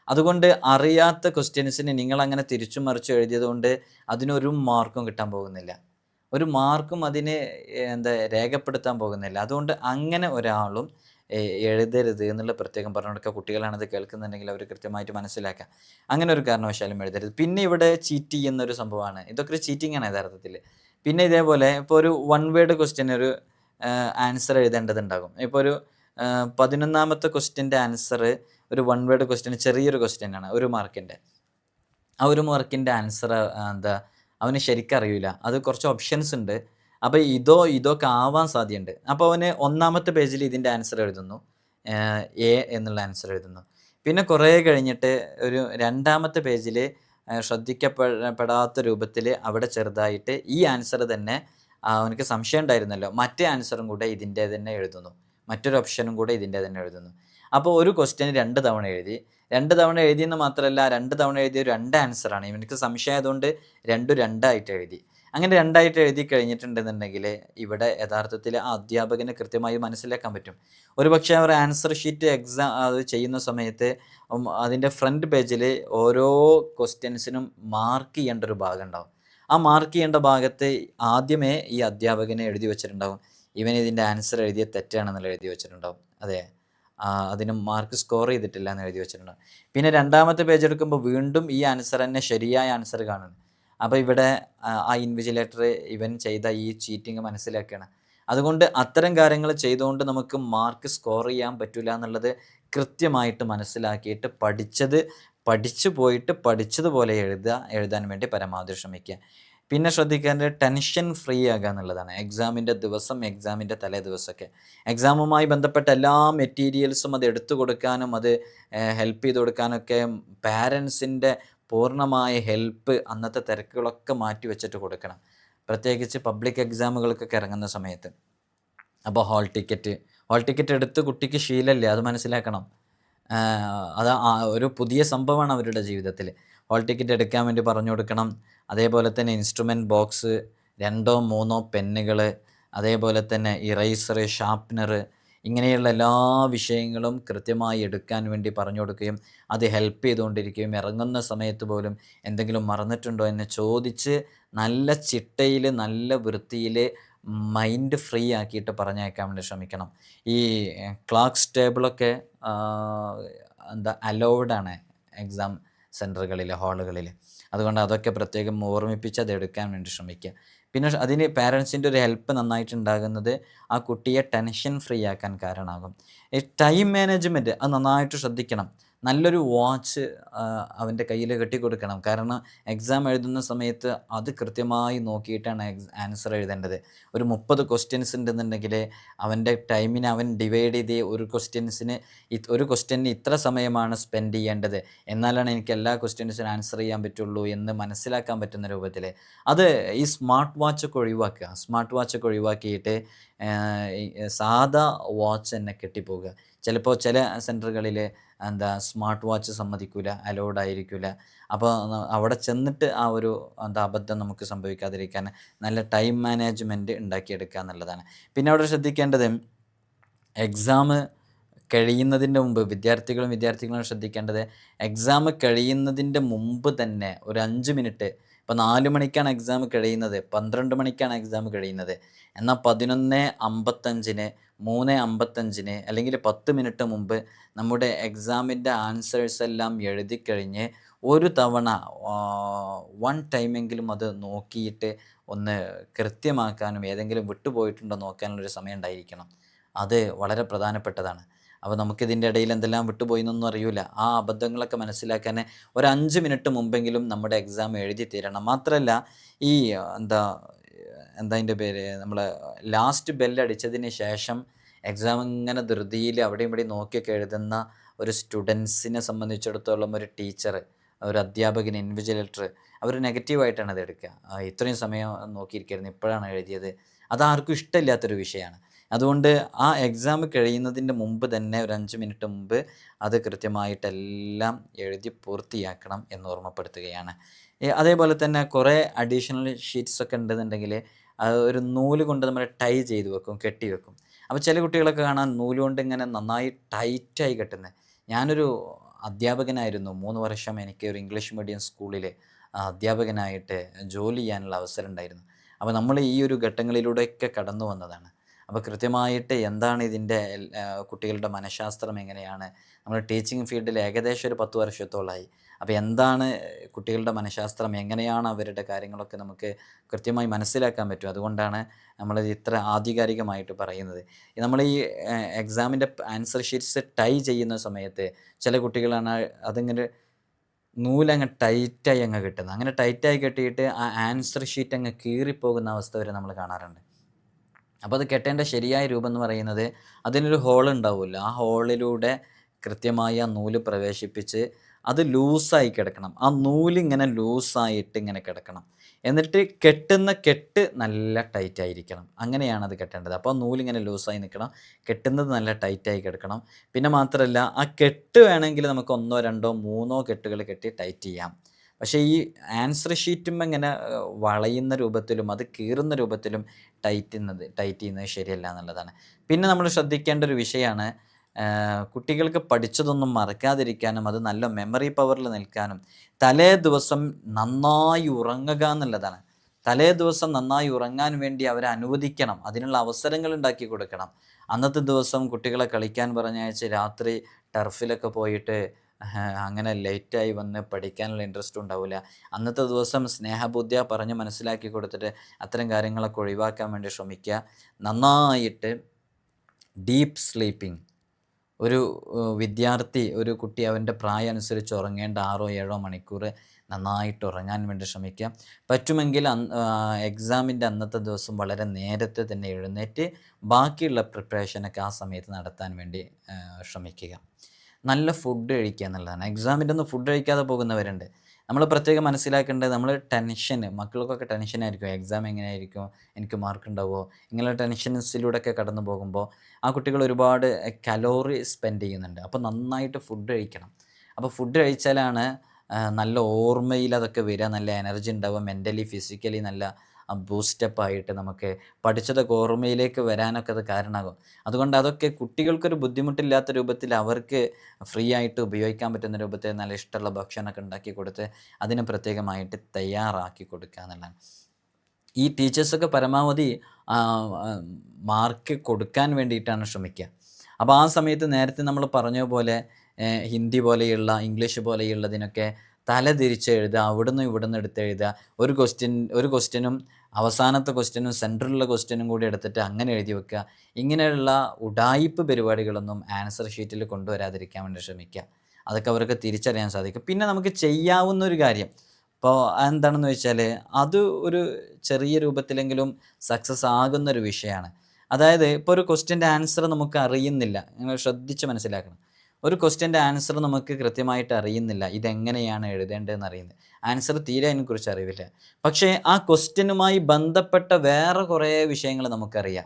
അതുകൊണ്ട് അറിയാത്ത ക്വസ്റ്റ്യൻസിന് നിങ്ങൾ അങ്ങനെ തിരിച്ചു മറിച്ചു എഴുതിയതുകൊണ്ട് അതിനൊരു മാർക്കും കിട്ടാൻ പോകുന്നില്ല. ഒരു മാർക്കും അതിന് എന്താ രേഖപ്പെടുത്താൻ പോകുന്നില്ല. അതുകൊണ്ട് അങ്ങനെ ഒരാളും എഴുതരുത് എന്നുള്ള പ്രത്യേകം പറഞ്ഞു കൊടുക്കുക കുട്ടികളാണത് കേൾക്കുന്നുണ്ടെങ്കിൽ അവർ കൃത്യമായിട്ട് മനസ്സിലാക്കുക അങ്ങനെ ഒരു കാരണവശാലും എഴുതരുത്. പിന്നെ ഇവിടെ ചീറ്റ് ഒരു സംഭവമാണ്. ഇതൊക്കെ ഒരു ചീറ്റിംഗ് ആണ് യഥാർത്ഥത്തിൽ പിന്നെ ഇതേപോലെ ഇപ്പോൾ ഒരു വൺ വേർഡ് ക്വസ്റ്റ്യൻ ഒരു ആൻസർ എഴുതേണ്ടതുണ്ടാകും. ഇപ്പോൾ ഒരു പതിനൊന്നാമത്തെ ക്വസ്റ്റ്യന്റെ ആൻസർ ഒരു വൺ വേർഡ് ക്വസ്റ്റ്യൻ ചെറിയൊരു ക്വസ്റ്റ്യൻ ആണ് ഒരു മാർക്കിന്റെ ആ ഒരു മാർക്കിന്റെ ആൻസർ എന്താ അവന് ശരിക്കറിയില്ല അത് കുറച്ച് ഓപ്ഷൻസ് ഉണ്ട്. അപ്പോൾ ഇതോ ഇതൊക്കെ ആവാൻ സാധ്യതയുണ്ട്. അപ്പോൾ അവന് ഒന്നാമത്തെ പേജിൽ ഇതിന്റെ ആൻസർ എഴുതുന്നു. എ എന്നുള്ള ആൻസർ എഴുതുന്നു. പിന്നെ കുറേ കഴിഞ്ഞിട്ട് ഒരു രണ്ടാമത്തെ പേജിൽ ശ്രദ്ധിക്കപ്പെടാത്ത രൂപത്തിൽ അവിടെ ചെറുതായിട്ട് ഈ ആൻസർ തന്നെ അവനക്ക് സംശയം ഉണ്ടായിരുന്നല്ലോ. മറ്റേ ആൻസറും കൂടെ ഇതിന്റെ തന്നെ എഴുതുന്നു. മറ്റൊരു ഓപ്ഷനും കൂടെ ഇതിന്റെ തന്നെ എഴുതുന്നു. അപ്പോൾ ഒരു ക്വസ്റ്റ്യൻ രണ്ട് തവണ എഴുതി. രണ്ട് തവണ എഴുതിയെന്ന് മാത്രമല്ല രണ്ട് തവണ എഴുതിയ രണ്ട് ആൻസറാണ് ഇവനക്ക് സംശയം ആയതുകൊണ്ട് രണ്ടു രണ്ടായിട്ട് എഴുതി. അങ്ങനെ രണ്ടായിട്ട് എഴുതി കഴിഞ്ഞിട്ടുണ്ടെന്നുണ്ടെങ്കിൽ ഇവിടെ യഥാർത്ഥത്തിൽ ആ അധ്യാപകന് കൃത്യമായി മനസ്സിലാക്കാൻ പറ്റും. ഒരു പക്ഷേ അവർ ആൻസർ ഷീറ്റ് എക്സാം അത് ചെയ്യുന്ന സമയത്ത് അതിന്റെ ഫ്രണ്ട് പേജിൽ ഓരോ ക്വസ്റ്റ്യൻസിനും മാർക്ക് ചെയ്യേണ്ട ഒരു ഭാഗം ഉണ്ടാവും. ആ മാർക്ക് ചെയ്യേണ്ട ഭാഗത്തെ ആദ്യമേ ഈ അധ്യാപകനെ എഴുതി വെച്ചിട്ടുണ്ടാവും. ഇവൻ ഇതിന്റെ ആൻസർ എഴുതിയ തെറ്റാണെന്നുള്ള എഴുതി വെച്ചിട്ടുണ്ടാവും. അതെ. അതിന് മാർക്ക് സ്കോർ ചെയ്തിട്ടില്ല എന്ന് എഴുതി വെച്ചിട്ടുണ്ടാവും. പിന്നെ രണ്ടാമത്തെ പേജ് എടുക്കുമ്പോൾ വീണ്ടും ഈ ആൻസർ തന്നെ ശരിയായ ആൻസർ കാണുന്നു അപ്പോൾ ഇവിടെ ആ ഇൻവിജിലേറ്റർ ഇവൻ ചെയ്ത ഈ ചീറ്റിങ് മനസ്സിലാക്കുകയാണ്. അതുകൊണ്ട് അത്തരം കാര്യങ്ങൾ ചെയ്തുകൊണ്ട് നമുക്ക് മാർക്ക് സ്കോർ ചെയ്യാൻ പറ്റില്ല എന്നുള്ളത് കൃത്യമായിട്ട് മനസ്സിലാക്കിയിട്ട് പഠിച്ചത് പഠിച്ചു പോയിട്ട് പഠിച്ചതുപോലെ എഴുതുക എഴുതാൻ വേണ്ടി പരമാവധി ശ്രമിക്കുക. പിന്നെ ശ്രദ്ധിക്കേണ്ടത് ടെൻഷൻ ഫ്രീ ആകുക എന്നുള്ളതാണ്. എക്സാമിന്റെ ദിവസം എക്സാമിന്റെ തലേ ദിവസമൊക്കെ. എക്സാമുമായി ബന്ധപ്പെട്ട എല്ലാ മെറ്റീരിയൽസും അത് എടുത്തു കൊടുക്കാനും അത് ഹെൽപ്പ് ചെയ്ത് കൊടുക്കാനൊക്കെ പാരൻസിന്റെ പൂർണമായ ഹെൽപ്പ് അന്നത്തെ തിരക്കുകളൊക്കെ മാറ്റി വെച്ചിട്ട് കൊടുക്കണം. പ്രത്യേകിച്ച് പബ്ലിക് എക്സാമുകൾക്കൊക്കെ ഇറങ്ങുന്ന സമയത്ത്. അപ്പോൾ ഹാൾ ടിക്കറ്റ് ഹാൾ ടിക്കറ്റ് എടുത്ത് കുട്ടിക്ക് ശീലമല്ലേ? അത് മനസ്സിലാക്കണം. അത് ഒരു പുതിയ സംഭവമാണ് അവരുടെ ജീവിതത്തിൽ ഹോൾ ടിക്കറ്റ് എടുക്കാൻ വേണ്ടി പറഞ്ഞു കൊടുക്കണം. അതേപോലെ തന്നെ ഇൻസ്ട്രുമെന്റ് ബോക്സ് രണ്ടോ മൂന്നോ പെന്നുകൾ അതേപോലെ തന്നെ ഇറൈസർ ഷാർപ്നർ ഇങ്ങനെയുള്ള എല്ലാ വിഷയങ്ങളും കൃത്യമായി എടുക്കാൻ വേണ്ടി പറഞ്ഞു കൊടുക്കുകയും അത് ഹെൽപ്പ് ചെയ്തുകൊണ്ടിരിക്കുകയും ഇറങ്ങുന്ന സമയത്ത് പോലും എന്തെങ്കിലും മറന്നിട്ടുണ്ടോ എന്ന് ചോദിച്ച് നല്ല ചിട്ടയിൽ നല്ല വൃത്തിയിൽ മൈൻഡ് ഫ്രീ ആക്കിയിട്ട് പറഞ്ഞയക്കാൻ വേണ്ടി ശ്രമിക്കണം. ഈ ക്ലാക്സ് ടേബിളൊക്കെ എന്താ അലൗഡ് ആണ് എക്സാം സെന്ററുകളിൽ ഹാളുകളിൽ അതുകൊണ്ട് അതൊക്കെ പ്രത്യേകം ഓർമ്മിപ്പിച്ച് അത് എടുക്കാൻ വേണ്ടി ശ്രമിക്കുക. പിന്നെ അതിന് പാരൻസിന്റെ ഒരു ഹെൽപ്പ് നന്നായിട്ടുണ്ടാകുന്നത് ആ കുട്ടിയെ ടെൻഷൻ ഫ്രീ ആക്കാൻ കാരണമാകും. ഈ ടൈം മാനേജ്മെന്റ് അത് നന്നായിട്ട് ശ്രദ്ധിക്കണം. നല്ലൊരു വാച്ച് അവന്റെ കയ്യിൽ കെട്ടിക്കൊടുക്കണം. കാരണം എക്സാം എഴുതുന്ന സമയത്ത് അത് കൃത്യമായി നോക്കിയിട്ടാണ് ആൻസർ എഴുതേണ്ടത്. ഒരു മുപ്പത് ക്വസ്റ്റ്യൻസ് ഉണ്ടെന്നുണ്ടെങ്കിൽ അവന്റെ ടൈമിനെ അവൻ ഡിവൈഡ് ചെയ്ത് ഒരു ക്വസ്റ്റ്യൻസിന് ഒരു ക്വസ്റ്റ്യന് ഇത്ര സമയമാണ് സ്പെൻഡ് ചെയ്യേണ്ടത്. എന്നാലാണ് എനിക്ക് എല്ലാ ക്വസ്റ്റ്യൻസിനും ആൻസർ ചെയ്യാൻ പറ്റുള്ളൂ എന്ന് മനസ്സിലാക്കാൻ പറ്റുന്ന രൂപത്തിൽ. അത് ഈ സ്മാർട്ട് വാച്ചൊക്കെ ഒഴിവാക്കുക. സ്മാർട്ട് വാച്ചൊക്കെ ഒഴിവാക്കിയിട്ട് സാധാ വാച്ച് തന്നെ കെട്ടിപ്പോവുക ചിലപ്പോൾ ചില സെന്ററുകളിൽ എന്താ സ്മാർട്ട് വാച്ച് സമ്മതിക്കില്ല അലൗഡ് ആയിരിക്കില്ല അപ്പോൾ അവിടെ ചെന്നിട്ട് ആ ഒരു എന്താ അബദ്ധം നമുക്ക് സംഭവിക്കാതിരിക്കാൻ നല്ല ടൈം മാനേജ്മെന്റ് ഉണ്ടാക്കിയെടുക്കുക എന്നുള്ളതാണ്. പിന്നെ അവിടെ ശ്രദ്ധിക്കേണ്ടത് എക്സാം കഴിയുന്നതിന്റെ മുമ്പ് വിദ്യാർത്ഥികളും വിദ്യാർത്ഥികളും ശ്രദ്ധിക്കേണ്ടത് എക്സാം കഴിയുന്നതിന്റെ മുമ്പ് തന്നെ ഒരു അഞ്ച് മിനിറ്റ് ഇപ്പോൾ നാല് മണിക്കാണ് എക്സാം കഴിയുന്നത് പന്ത്രണ്ട് മണിക്കാണ് എക്സാം കഴിയുന്നത്. എന്നാൽ പതിനൊന്ന് അമ്പത്തഞ്ചിന് മൂന്ന് അമ്പത്തഞ്ചിന് അല്ലെങ്കിൽ പത്ത് മിനിറ്റ് മുമ്പ് നമ്മുടെ എക്സാമിന്റെ ആൻസേഴ്സ് എല്ലാം എഴുതി കഴിഞ്ഞ് ഒരു തവണ വൺ ടൈമെങ്കിലും അത് നോക്കിയിട്ട് ഒന്ന് കൃത്യമാക്കാനും ഏതെങ്കിലും വിട്ടുപോയിട്ടുണ്ടോ നോക്കാനുള്ളൊരു സമയം ഉണ്ടായിരിക്കണം. അത് വളരെ പ്രധാനപ്പെട്ടതാണ്. അപ്പോൾ നമുക്കിതിന്റെ ഇടയിൽ എന്തെല്ലാം വിട്ടുപോയി എന്നൊന്നും അറിയില്ല ആ അബദ്ധങ്ങളൊക്കെ മനസ്സിലാക്കാൻ ഒരു അഞ്ച് മിനിറ്റ് മുമ്പെങ്കിലും നമ്മുടെ എക്സാം എഴുതി തീരണം. മാത്രമല്ല ഈ എന്താ എന്താ അതിന്റെ പേര്? നമ്മൾ ലാസ്റ്റ് ബെല്ലടിച്ചതിന് ശേഷം എക്സാം ഇങ്ങനെ ധൃതിയിൽ അവിടെയും ഇവിടെയും നോക്കിയൊക്കെ എഴുതുന്ന ഒരു സ്റ്റുഡൻസിനെ സംബന്ധിച്ചിടത്തോളം ഒരു ടീച്ചർ ഒരു അധ്യാപകൻ ഇൻവിജിലേറ്റർ അവർ നെഗറ്റീവായിട്ടാണ് അത് എടുക്കുക. ഇത്രയും സമയം നോക്കിയിരിക്കായിരുന്നു. ഇപ്പോഴാണ് എഴുതിയത്. അതാർക്കും ഇഷ്ടമില്ലാത്തൊരു വിഷയമാണ്. അതുകൊണ്ട് ആ എക്സാം കഴിയുന്നതിന്റെ മുമ്പ് തന്നെ ഒരു അഞ്ച് മിനിറ്റ് മുമ്പ് അത് കൃത്യമായിട്ടെല്ലാം എഴുതി പൂർത്തിയാക്കണം എന്ന് ഓർമ്മപ്പെടുത്തുകയാണ്. അതേപോലെ തന്നെ കുറേ അഡീഷണൽ ഷീറ്റ്സ് ഒക്കെ ഉണ്ടെന്നുണ്ടെങ്കിൽ ഒരു നൂൽ കൊണ്ട് നമ്മൾ ടൈ ചെയ്ത് വെക്കും കെട്ടി വെക്കും. അപ്പോൾ ചില കുട്ടികളൊക്കെ കാണാൻ നൂൽ കൊണ്ട് ഇങ്ങനെ നന്നായി ടൈറ്റായി കെട്ടുന്നത് ഞാനൊരു അധ്യാപകനായിരുന്നു. മൂന്ന് വർഷം എനിക്ക് ഒരു ഇംഗ്ലീഷ് മീഡിയം സ്കൂളിൽ അധ്യാപകനായിട്ട് ജോലി ചെയ്യാനുള്ള അവസരം ഉണ്ടായിരുന്നു. അപ്പോൾ നമ്മൾ ഈ ഒരു ഘട്ടങ്ങളിലൂടെയൊക്കെ കടന്നു വന്നതാണ്. അപ്പോൾ കൃത്യമായിട്ട് എന്താണ് ഇതിന്റെ കുട്ടികളുടെ മനഃശാസ്ത്രം എങ്ങനെയാണ്? നമ്മൾ ടീച്ചിങ് ഫീൽഡിൽ ഏകദേശം ഒരു പത്ത് വർഷത്തോളമായി അപ്പോൾ എന്താണ് കുട്ടികളുടെ മനഃശാസ്ത്രം? എങ്ങനെയാണ് അവരുടെ കാര്യങ്ങളൊക്കെ നമുക്ക് കൃത്യമായി മനസ്സിലാക്കാൻ പറ്റും? അതുകൊണ്ടാണ് നമ്മൾ ഇത്ര ആധികാരികമായിട്ട് പറയുന്നത്. നമ്മൾ ഈ എക്സാമിന്റെ ആൻസർ ഷീറ്റ്സ് ടൈ ചെയ്യുന്ന സമയത്ത് ചില കുട്ടികളാണ് അതിങ്ങനെ നൂലങ്ങ് ടൈറ്റായി അങ്ങ് കിട്ടുന്നത്. അങ്ങനെ ടൈറ്റായി കെട്ടിയിട്ട് ആ ആൻസർ ഷീറ്റ് അങ്ങ് കീറിപ്പോകുന്ന അവസ്ഥ വരെ നമ്മൾ കാണാറുണ്ട്. അപ്പോൾ അത് കെട്ടേന്റെ ശരിയായ രൂപം എന്ന് പറയുന്നത് അതിനൊരു ഹോൾ ഉണ്ടാവില്ല ആ ഹോളിലൂടെ കൃത്യമായി ആ നൂൽ പ്രവേശിപ്പിച്ച് അത് ലൂസായി കിടക്കണം. ആ നൂലിങ്ങനെ ലൂസായിട്ട് ഇങ്ങനെ കിടക്കണം. എന്നിട്ട് കെട്ടുന്ന കെട്ട് നല്ല ടൈറ്റ് ആയിരിക്കണം. അങ്ങനെയാണ് അത് കെട്ടേണ്ടത്. അപ്പോൾ നൂലിങ്ങനെ ലൂസായി നിൽക്കണം കെട്ടുന്നത് നല്ല ടൈറ്റായി കിടക്കണം. പിന്നെ മാത്രമല്ല ആ കെട്ട് വേണമെങ്കിൽ നമുക്ക് ഒന്നോ രണ്ടോ മൂന്നോ കെട്ടുകൾ കെട്ടി ടൈറ്റ് ചെയ്യാം. പക്ഷേ ഈ ആൻസർ ഷീറ്റും ഇങ്ങനെ വളയുന്ന രൂപത്തിലും അത് കീറുന്ന രൂപത്തിലും ടൈറ്റ് ചെയ്യുന്നത് ടൈറ്റ് ചെയ്യുന്നത് ശരിയല്ല എന്നുള്ളതാണ്. പിന്നെ നമ്മൾ ശ്രദ്ധിക്കേണ്ട ഒരു വിഷയമാണ് കുട്ടികൾക്ക് പഠിച്ചതൊന്നും മറക്കാതിരിക്കാനും അത് നല്ല മെമ്മറി പവറിൽ നിൽക്കാനും തലേ ദിവസം നന്നായി ഉറങ്ങുക എന്നുള്ളതാണ്. തലേ ദിവസം നന്നായി ഉറങ്ങാൻ വേണ്ടി അവരെ അനുവദിക്കണം അതിനുള്ള അവസരങ്ങൾ ഉണ്ടാക്കി കൊടുക്കണം. അന്നത്തെ ദിവസം കുട്ടികളെ കളിക്കാൻ പറഞ്ഞയച്ച് രാത്രി ടർഫിലൊക്കെ പോയിട്ട് അങ്ങനെ ലേറ്റായി വന്ന് പഠിക്കാനുള്ള ഇൻട്രസ്റ്റ് ഉണ്ടാവില്ല അന്നത്തെ ദിവസം സ്നേഹബുദ്ധിയ പറഞ്ഞ് മനസ്സിലാക്കി കൊടുത്തിട്ട് അത്തരം കാര്യങ്ങളൊക്കെ ഒഴിവാക്കാൻ വേണ്ടി ശ്രമിക്കുക. നന്നായിട്ട് ഡീപ്പ് സ്ലീപ്പിംഗ് ഒരു വിദ്യാർത്ഥി ഒരു കുട്ടി അവന്റെ പ്രായം അനുസരിച്ച് ഉറങ്ങേണ്ട ആറോ ഏഴോ മണിക്കൂർ നന്നായിട്ട് ഉറങ്ങാൻ വേണ്ടി ശ്രമിക്കുക. പറ്റുമെങ്കിൽ എക്സാമിന്റെ അന്നത്തെ ദിവസം വളരെ നേരത്തെ തന്നെ എഴുന്നേറ്റ് ബാക്കിയുള്ള പ്രിപ്പറേഷനൊക്കെ ആ സമയത്ത് നടത്താൻ വേണ്ടി ശ്രമിക്കുക. നല്ല ഫുഡ് കഴിക്കുക എന്നുള്ളതാണ്. എക്സാമിന്റെ ഒന്നും ഫുഡ് കഴിക്കാതെ പോകുന്നവരുണ്ട്. നമ്മൾ പ്രത്യേകം മനസ്സിലാക്കേണ്ടത് നമ്മൾ ടെൻഷൻ മക്കൾക്കൊക്കെ ടെൻഷനായിരിക്കും എക്സാം എങ്ങനെയായിരിക്കും? എനിക്ക് മാർക്ക് ഉണ്ടാവുമോ? ഇങ്ങനെ ടെൻഷൻസിലൂടെയൊക്കെ കടന്നു പോകുമ്പോൾ ആ കുട്ടികൾ ഒരുപാട് കലോറി സ്പെൻഡ് ചെയ്യുന്നുണ്ട്. അപ്പോൾ നന്നായിട്ട് ഫുഡ് കഴിക്കണം. അപ്പോൾ ഫുഡ് കഴിച്ചാലാണ് നല്ല ഓർമ്മയിൽ അതൊക്കെ വരിക നല്ല എനർജി ഉണ്ടാവുക മെന്റലി ഫിസിക്കലി നല്ല ബൂസ്റ്റപ്പ് ആയിട്ട് നമുക്ക് പഠിച്ചതൊക്കെ ഓർമ്മയിലേക്ക് വരാനൊക്കെ അത് കാരണമാകും. അതുകൊണ്ട് അതൊക്കെ കുട്ടികൾക്കൊരു ബുദ്ധിമുട്ടില്ലാത്ത രൂപത്തിൽ അവർക്ക് ഫ്രീ ആയിട്ട് ഉപയോഗിക്കാൻ പറ്റുന്ന രൂപത്തിൽ നല്ല ഇഷ്ടമുള്ള ഭക്ഷണമൊക്കെ ഉണ്ടാക്കി കൊടുത്ത് അതിന് പ്രത്യേകമായിട്ട് തയ്യാറാക്കി കൊടുക്കുക എന്നുള്ളതാണ്. ഈ ടീച്ചേഴ്സൊക്കെ പരമാവധി മാർക്ക് കൊടുക്കാൻ വേണ്ടിയിട്ടാണ് ശ്രമിക്കുക. അപ്പോൾ ആ സമയത്ത് നേരത്തെ നമ്മൾ പറഞ്ഞ പോലെ ഹിന്ദി പോലെയുള്ള ഇംഗ്ലീഷ് പോലെയുള്ളതിനൊക്കെ തല തിരിച്ച് എഴുതുക അവിടുന്ന് ഇവിടുന്ന് എടുത്ത് എഴുതുക. ഒരു ക്വസ്റ്റ്യൻ ഒരു ക്വസ്റ്റ്യനും അവസാനത്തെ ക്വസ്റ്റ്യനും സെന്ററിലുള്ള ക്വസ്റ്റ്യനും കൂടി എടുത്തിട്ട് അങ്ങനെ എഴുതി വെക്കുക. ഇങ്ങനെയുള്ള ഉഡായിപ്പ് പരിപാടികളൊന്നും ആൻസർ ഷീറ്റിൽ കൊണ്ടുവരാതിരിക്കാൻ വേണ്ടി ശ്രമിക്കുക. അതൊക്കെ അവർക്ക് തിരിച്ചറിയാൻ സാധിക്കും. പിന്നെ നമുക്ക് ചെയ്യാവുന്ന ഒരു കാര്യം. ഇപ്പോൾ എന്താണെന്ന് വെച്ചാൽ അത് ഒരു ചെറിയ രൂപത്തിലെങ്കിലും സക്സസ് ആകുന്ന ഒരു വിഷയമാണ്. അതായത് ഇപ്പോൾ ഒരു ക്വസ്റ്റ്യന്റെ ആൻസർ നമുക്ക് അറിയുന്നില്ല. നിങ്ങൾ ശ്രദ്ധിച്ച് മനസ്സിലാക്കണം. ഒരു ക്വസ്റ്റ്യന്റെ ആൻസർ നമുക്ക് കൃത്യമായിട്ട് അറിയുന്നില്ല. ഇതെങ്ങനെയാണ് എഴുതേണ്ടതെന്ന് അറിയുന്നത് ആൻസർ തീരെ അതിനെക്കുറിച്ച് അറിവില്ല. പക്ഷേ ആ ക്വസ്റ്റ്യനുമായി ബന്ധപ്പെട്ട വേറെ കുറേ വിഷയങ്ങൾ നമുക്കറിയാം.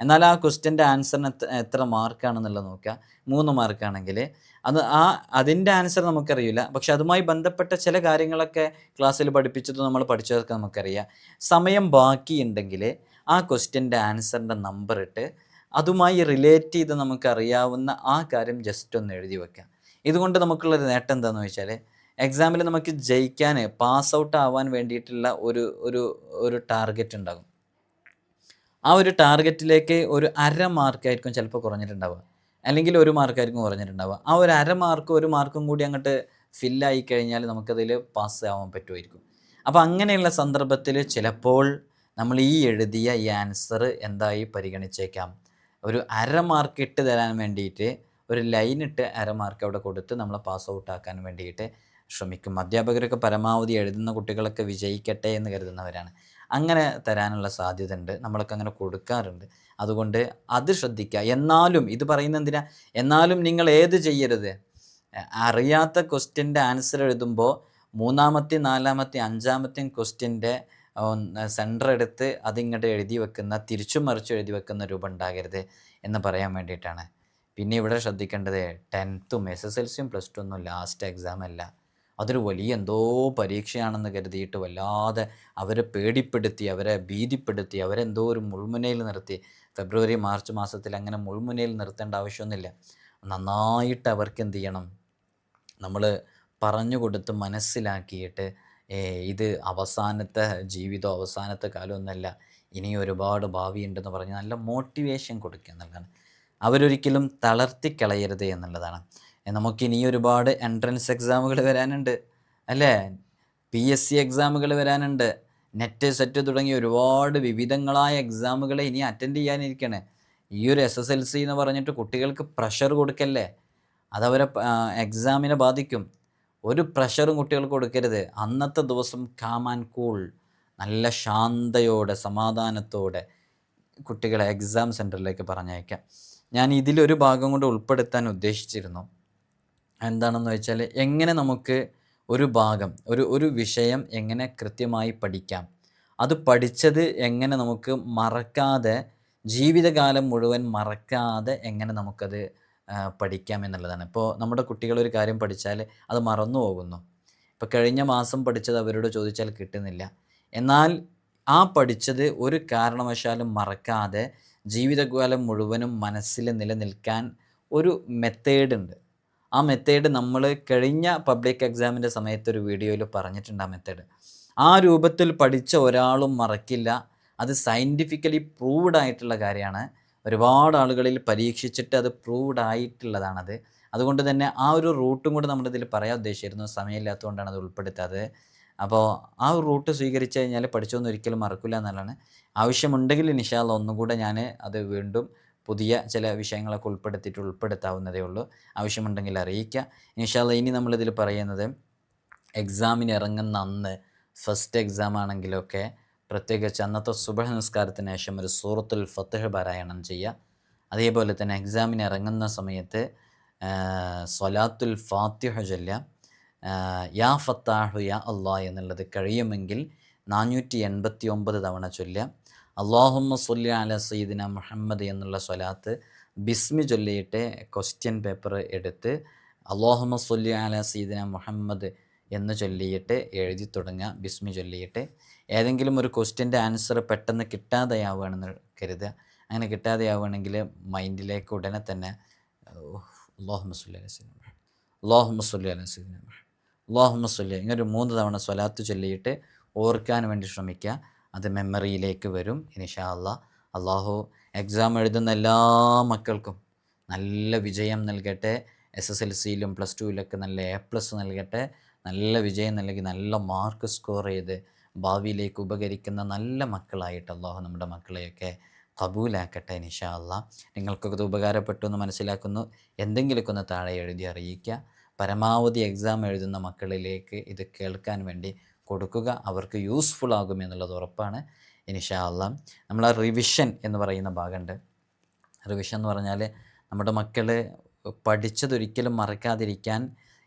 എന്നാൽ ആ ക്വസ്റ്റ്യന്റെ ആൻസറിന് എത്ര മാർക്കാണെന്നുള്ളത് നോക്കുക. മൂന്ന് മാർക്കാണെങ്കിൽ അത് ആ അതിന്റെ ആൻസർ നമുക്കറിയില്ല. പക്ഷെ അതുമായി ബന്ധപ്പെട്ട ചില കാര്യങ്ങളൊക്കെ ക്ലാസ്സിൽ പഠിപ്പിച്ചത് നമ്മൾ പഠിച്ചതൊക്കെ നമുക്കറിയാം. സമയം ബാക്കിയുണ്ടെങ്കിൽ ആ ക്വസ്റ്റ്യന്റെ ആൻസറിന്റെ നമ്പർ ഇട്ട് അതുമായി റിലേറ്റ് ചെയ്ത് നമുക്കറിയാവുന്ന ആ കാര്യം ജസ്റ്റ് ഒന്ന് എഴുതി വെക്കാം. ഇതുകൊണ്ട് നമുക്കുള്ളൊരു നേട്ടം എന്താണെന്ന് വെച്ചാൽ എക്സാമിൽ നമുക്ക് ജയിക്കാൻ പാസ് ഔട്ട് ആവാൻ വേണ്ടിയിട്ടുള്ള ഒരു ഒരു ഒരു ടാർഗറ്റ് ഉണ്ടാകും. ആ ഒരു ടാർഗറ്റിലേക്ക് ഒരു അര മാർക്കായിരിക്കും ചിലപ്പോൾ കുറഞ്ഞിട്ടുണ്ടാവുക. അല്ലെങ്കിൽ ഒരു മാർക്കായിരിക്കും കുറഞ്ഞിട്ടുണ്ടാവുക. ആ ഒരു അര മാർക്ക് ഒരു മാർക്കും കൂടി അങ്ങോട്ട് ഫില്ലായി കഴിഞ്ഞാൽ നമുക്കതിൽ പാസ് ആവാൻ പറ്റുമായിരിക്കും. അപ്പോൾ അങ്ങനെയുള്ള സന്ദർഭത്തിൽ ചിലപ്പോൾ നമ്മൾ ഈ എഴുതിയ ഈ ആൻസർ എന്തായി പരിഗണിച്ചേക്കാം. ഒരു അര മാർക്ക് ഇട്ട് തരാൻ വേണ്ടിയിട്ട് ഒരു ലൈൻ ഇട്ട് അര മാർക്ക് അവിടെ കൊടുത്ത് നമ്മളെ പാസ് ഔട്ട് ആക്കാൻ വേണ്ടിയിട്ട് ശ്രമിക്കും. അധ്യാപകരൊക്കെ പരമാവധി എഴുതുന്ന കുട്ടികളൊക്കെ വിജയിക്കട്ടെ എന്ന് കരുതുന്നവരാണ്. അങ്ങനെ തരാനുള്ള സാധ്യത ഉണ്ട് നമ്മളൊക്കെ അങ്ങനെ കൊടുക്കാറുണ്ട്. അതുകൊണ്ട് അത് ശ്രദ്ധിക്കുക. എന്നാലും ഇത് പറയുന്ന എന്തിനാ? എന്നാലും നിങ്ങൾ ഏത് ചെയ്യരുത്? അറിയാത്ത ക്വസ്റ്റ്യന്റെ ആൻസർ എഴുതുമ്പോൾ മൂന്നാമത്തെ നാലാമത്തെ അഞ്ചാമത്തെയും ക്വസ്റ്റ്യന്റെ സെന്റർ എടുത്ത് അതിങ്ങോട്ട് എഴുതി വെക്കുന്ന തിരിച്ചും മറിച്ച് എഴുതി വെക്കുന്ന രൂപം ഉണ്ടാകരുത് എന്ന് പറയാൻ വേണ്ടിയിട്ടാണ്. പിന്നെ ഇവിടെ ശ്രദ്ധിക്കേണ്ടത് ടെൻത്തും എസ് എസ് എൽ സിയും പ്ലസ് ടു ഒന്നും ലാസ്റ്റ് എക്സാം അല്ല. അതൊരു വലിയ എന്തോ പരീക്ഷയാണെന്ന് കരുതിയിട്ട് വല്ലാതെ അവരെ പേടിപ്പെടുത്തി അവരെ ഭീതിപ്പെടുത്തി അവരെന്തോ ഒരു മുൾമുനയിൽ നിർത്തി. ഫെബ്രുവരി മാർച്ച് മാസത്തിൽ അങ്ങനെ മുൾമുനയിൽ നിർത്തേണ്ട ആവശ്യമൊന്നുമില്ല. നന്നായിട്ട് അവർക്ക് എന്ത് ചെയ്യണം? നമ്മൾ പറഞ്ഞു കൊടുത്ത് മനസ്സിലാക്കിയിട്ട് ഇത് അവസാനത്തെ ജീവിതം അവസാനത്തെ കാലമൊന്നുമല്ല ഇനി ഒരുപാട് ഭാവിയുണ്ടെന്ന് പറഞ്ഞ് നല്ല മോട്ടിവേഷൻ കൊടുക്കുക എന്നുള്ളതാണ്. അവരൊരിക്കലും തളർത്തിക്കളയരുത് എന്നുള്ളതാണ്. നമുക്ക് നമുക്കിനി ഒരുപാട് എൻട്രൻസ് എക്സാമുകൾ വരാനുണ്ട്. അല്ലേ? പി എസ് സി എക്സാമുകൾ വരാനുണ്ട്. നെറ്റ് സെറ്റ് തുടങ്ങിയ ഒരുപാട് വിവിധങ്ങളായ എക്സാമുകളെ ഇനി അറ്റൻഡ് ചെയ്യാനിരിക്കണേ ഈ ഒരു എസ് എസ് എൽ സി എന്ന് പറഞ്ഞിട്ട് കുട്ടികൾക്ക് പ്രഷർ കൊടുക്കല്ലേ? അതവരെ എക്സാമിനെ ബാധിക്കും. ഒരു പ്രഷറും കുട്ടികൾക്ക് കൊടുക്കരുത്. അന്നത്തെ ദിവസം കാം ആൻഡ് കൂൾ നല്ല ശാന്തയോടെ സമാധാനത്തോടെ കുട്ടികളെ എക്സാം സെന്ററിലേക്ക് പറഞ്ഞയക്കാം. ഞാൻ ഇതിലൊരു ഭാഗം കൊണ്ട് ഉൾപ്പെടുത്താൻ ഉദ്ദേശിച്ചിരുന്നു. എന്താണെന്ന് വെച്ചാൽ എങ്ങനെ നമുക്ക് ഒരു ഭാഗം ഒരു ഒരു വിഷയം എങ്ങനെ കൃത്യമായി പഠിക്കാം? അത് പഠിച്ചത് എങ്ങനെ നമുക്ക് മറക്കാതെ ജീവിതകാലം മുഴുവൻ മറക്കാതെ എങ്ങനെ നമുക്കത് പഠിക്കാം എന്നുള്ളതാണ്. ഇപ്പോൾ നമ്മുടെ കുട്ടികൾ ഒരു കാര്യം പഠിച്ചാൽ അത് മറന്നു പോകുന്നു. ഇപ്പോൾ കഴിഞ്ഞ മാസം പഠിച്ചത് അവരോട് ചോദിച്ചാൽ കിട്ടുന്നില്ല. എന്നാൽ ആ പഠിച്ചത് ഒരു കാരണവശാലും മറക്കാതെ ജീവിതകാലം മുഴുവനും മനസ്സിൽ നിലനിൽക്കാൻ ഒരു മെത്തേഡ് ഉണ്ട്. ആ മെത്തേഡ് നമ്മൾ കഴിഞ്ഞ പബ്ലിക് എക്സാമിന്റെ സമയത്ത് ഒരു വീഡിയോയിൽ പറഞ്ഞിട്ടുണ്ട് ആ മെത്തേഡ് ആ രൂപത്തിൽ പഠിച്ച ഒരാളും മറക്കില്ല. അത് സയന്റിഫിക്കലി പ്രൂവ്ഡ് ആയിട്ടുള്ള കാര്യമാണ്. ഒരുപാട് ആളുകളിൽ പരീക്ഷിച്ചിട്ട് അത് പ്രൂവ്ഡ് ആയിട്ടുള്ളതാണത്. അതുകൊണ്ട് തന്നെ ആ ഒരു റൂട്ടും കൂടെ നമ്മളിതിൽ പറയാൻ ഉദ്ദേശിച്ചിരുന്നു. സമയമില്ലാത്തതുകൊണ്ടാണ് അത് ഉൾപ്പെടുത്താത് അപ്പോൾ ആ ഒരു റൂട്ട് സ്വീകരിച്ചു കഴിഞ്ഞാൽ പഠിച്ചൊന്നും ഒരിക്കലും മറക്കില്ല എന്നുള്ളതാണ്. ആവശ്യമുണ്ടെങ്കിൽ നിഷാദ് ഒന്നും കൂടെ ഞാൻ അത് വീണ്ടും പുതിയ ചില വിഷയങ്ങളൊക്കെ ഉൾപ്പെടുത്തിയിട്ട് ഉൾപ്പെടുത്താവുന്നതേ ഉള്ളൂ. ആവശ്യമുണ്ടെങ്കിൽ അറിയിക്കുക. നിഷാദ് ഇനി നമ്മളിതിൽ പറയുന്നത് എക്സാമിന് ഇറങ്ങുന്ന അന്ന് ഫസ്റ്റ് എക്സാം ആണെങ്കിലൊക്കെ പ്രത്യേകിച്ച് അന്നത്തെ സുബഹ നിസ്കാരത്തിന് ശേഷം ഒരു സൂറത്തുൽ ഫത്തഹ് പാരായണം ചെയ്യുക. അതേപോലെ തന്നെ എക്സാമിന് ഇറങ്ങുന്ന സമയത്ത് സൊലാത്തുൽ ഫാത്തിഹ ചൊല്ലുക. യാ ഫത്താഹു യാ അള്ളാ എന്നുള്ളത് കഴിയുമെങ്കിൽ നാനൂറ്റി എൺപത്തി ഒമ്പത് തവണ ചൊല്ലുക. അള്ളാഹുമ്മ സൊല്ലി അല സയ്യിദിന മുഹമ്മദ് എന്നുള്ള സ്വലാത്ത് ബിസ്മി ചൊല്ലിയിട്ട് ക്വസ്റ്റ്യൻ പേപ്പർ എടുത്ത് അള്ളാഹുമ്മ സൊല്ലി അല സയ്യിദിന മുഹമ്മദ് എന്ന് ചൊല്ലിയിട്ട് എഴുതി തുടങ്ങുക ബിസ്മി ചൊല്ലിയിട്ട്. ഏതെങ്കിലും ഒരു ക്വസ്റ്റ്യന്റെ ആൻസർ പെട്ടെന്ന് കിട്ടാതെയാവുകയാണെന്ന് കരുതുക. അങ്ങനെ കിട്ടാതെയാവുകയാണെങ്കിൽ മൈൻഡിലേക്ക് ഉടനെ തന്നെ അള്ളാഹുമ്മ സൊല്ലി അല സയ്യിദിന മുഹമ്മദ്. അള്ളാഹുമ്മ സൊല്ലി അല സയ്യിദിന മുഹമ്മദ്. അള്ളാഹുമ്മ സൊല്ലി ഇങ്ങനെ ഒരു മൂന്ന് തവണ സ്വലാത്ത് ചൊല്ലിയിട്ട് ഓർക്കാൻ വേണ്ടി ശ്രമിക്കുക. അത് മെമ്മറിയിലേക്ക് വരും ഇനിഷാ അള്ളാ അള്ളാഹു എക്സാം എഴുതുന്ന എല്ലാ മക്കൾക്കും നല്ല വിജയം നൽകട്ടെ. എസ് എസ് എൽ സിയിലും പ്ലസ് ടുവിലൊക്കെ നല്ല എ പ്ലസ് നൽകട്ടെ. നല്ല വിജയം നൽകി നല്ല മാർക്ക് സ്കോർ ചെയ്ത് ഭാവിയിലേക്ക് ഉപകരിക്കുന്ന നല്ല മക്കളായിട്ട് അള്ളാഹു നമ്മുടെ മക്കളെയൊക്കെ കബൂലാക്കട്ടെ നിഷാ അള്ളാ നിങ്ങൾക്കൊക്കെ ഉപകാരപ്പെട്ടു എന്ന് മനസ്സിലാക്കുന്നു. എന്തെങ്കിലുമൊക്കെ ഒന്ന് താഴെ എഴുതി അറിയിക്കുക. പരമാവധി എക്സാം എഴുതുന്ന മക്കളിലേക്ക് ഇത് കേൾക്കാൻ വേണ്ടി കൊടുക്കുക. അവർക്ക് യൂസ്ഫുൾ ആകും എന്നുള്ളത് ഉറപ്പാണ്. ഇനിഷാ അള്ളാ നമ്മൾ ആ റിവിഷൻ എന്ന് പറയുന്ന ഭാഗമുണ്ട്. റിവിഷൻ എന്ന് പറഞ്ഞാൽ നമ്മുടെ മക്കൾ പഠിച്ചതൊരിക്കലും മറക്കാതിരിക്കാൻ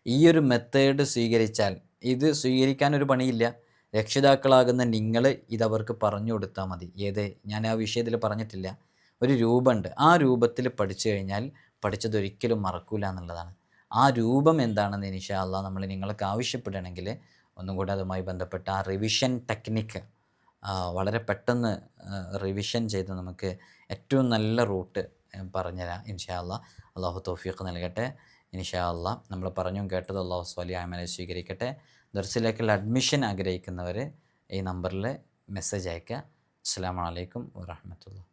ഈ ഒരു മെത്തേഡ് സ്വീകരിച്ചാൽ ഇത് സ്വീകരിക്കാൻ ഒരു പണിയില്ല. രക്ഷിതാക്കളാകുന്ന നിങ്ങൾ ഇതവർക്ക് പറഞ്ഞു കൊടുത്താൽ മതി. ഏത്? ഞാൻ ആ വിഷയത്തിൽ പറഞ്ഞിട്ടില്ല. ഒരു രൂപമുണ്ട് ആ രൂപത്തിൽ പഠിച്ചു കഴിഞ്ഞാൽ പഠിച്ചതൊരിക്കലും മറക്കൂല എന്നുള്ളതാണ്. ആ രൂപം എന്താണെന്ന് ഇനിഷാല്ല നമ്മൾ നിങ്ങൾക്ക് ആവശ്യപ്പെടുകയാണെങ്കിൽ ഒന്നും കൂടെ അതുമായി ബന്ധപ്പെട്ട ആ റിവിഷൻ ടെക്നിക്ക് വളരെ പെട്ടെന്ന് റിവിഷൻ ചെയ്ത് നമുക്ക് ഏറ്റവും നല്ല റൂട്ട് പറഞ്ഞുതരാം ഇൻഷാ അള്ളാ അള്ളാഹു തൗഫീഖ് നൽകട്ടെ. ഇൻഷാ നമ്മൾ പറഞ്ഞും കേട്ടത് അള്ളാഹു സ്വലി ആമലെ സ്വീകരിക്കട്ടെ. ദർസിലേക്കുള്ള അഡ്മിഷൻ ആഗ്രഹിക്കുന്നവർ ഈ നമ്പറിൽ മെസ്സേജ് അയക്കുക അസ്സാം വലൈക്കും വാഹമത്തുള്ള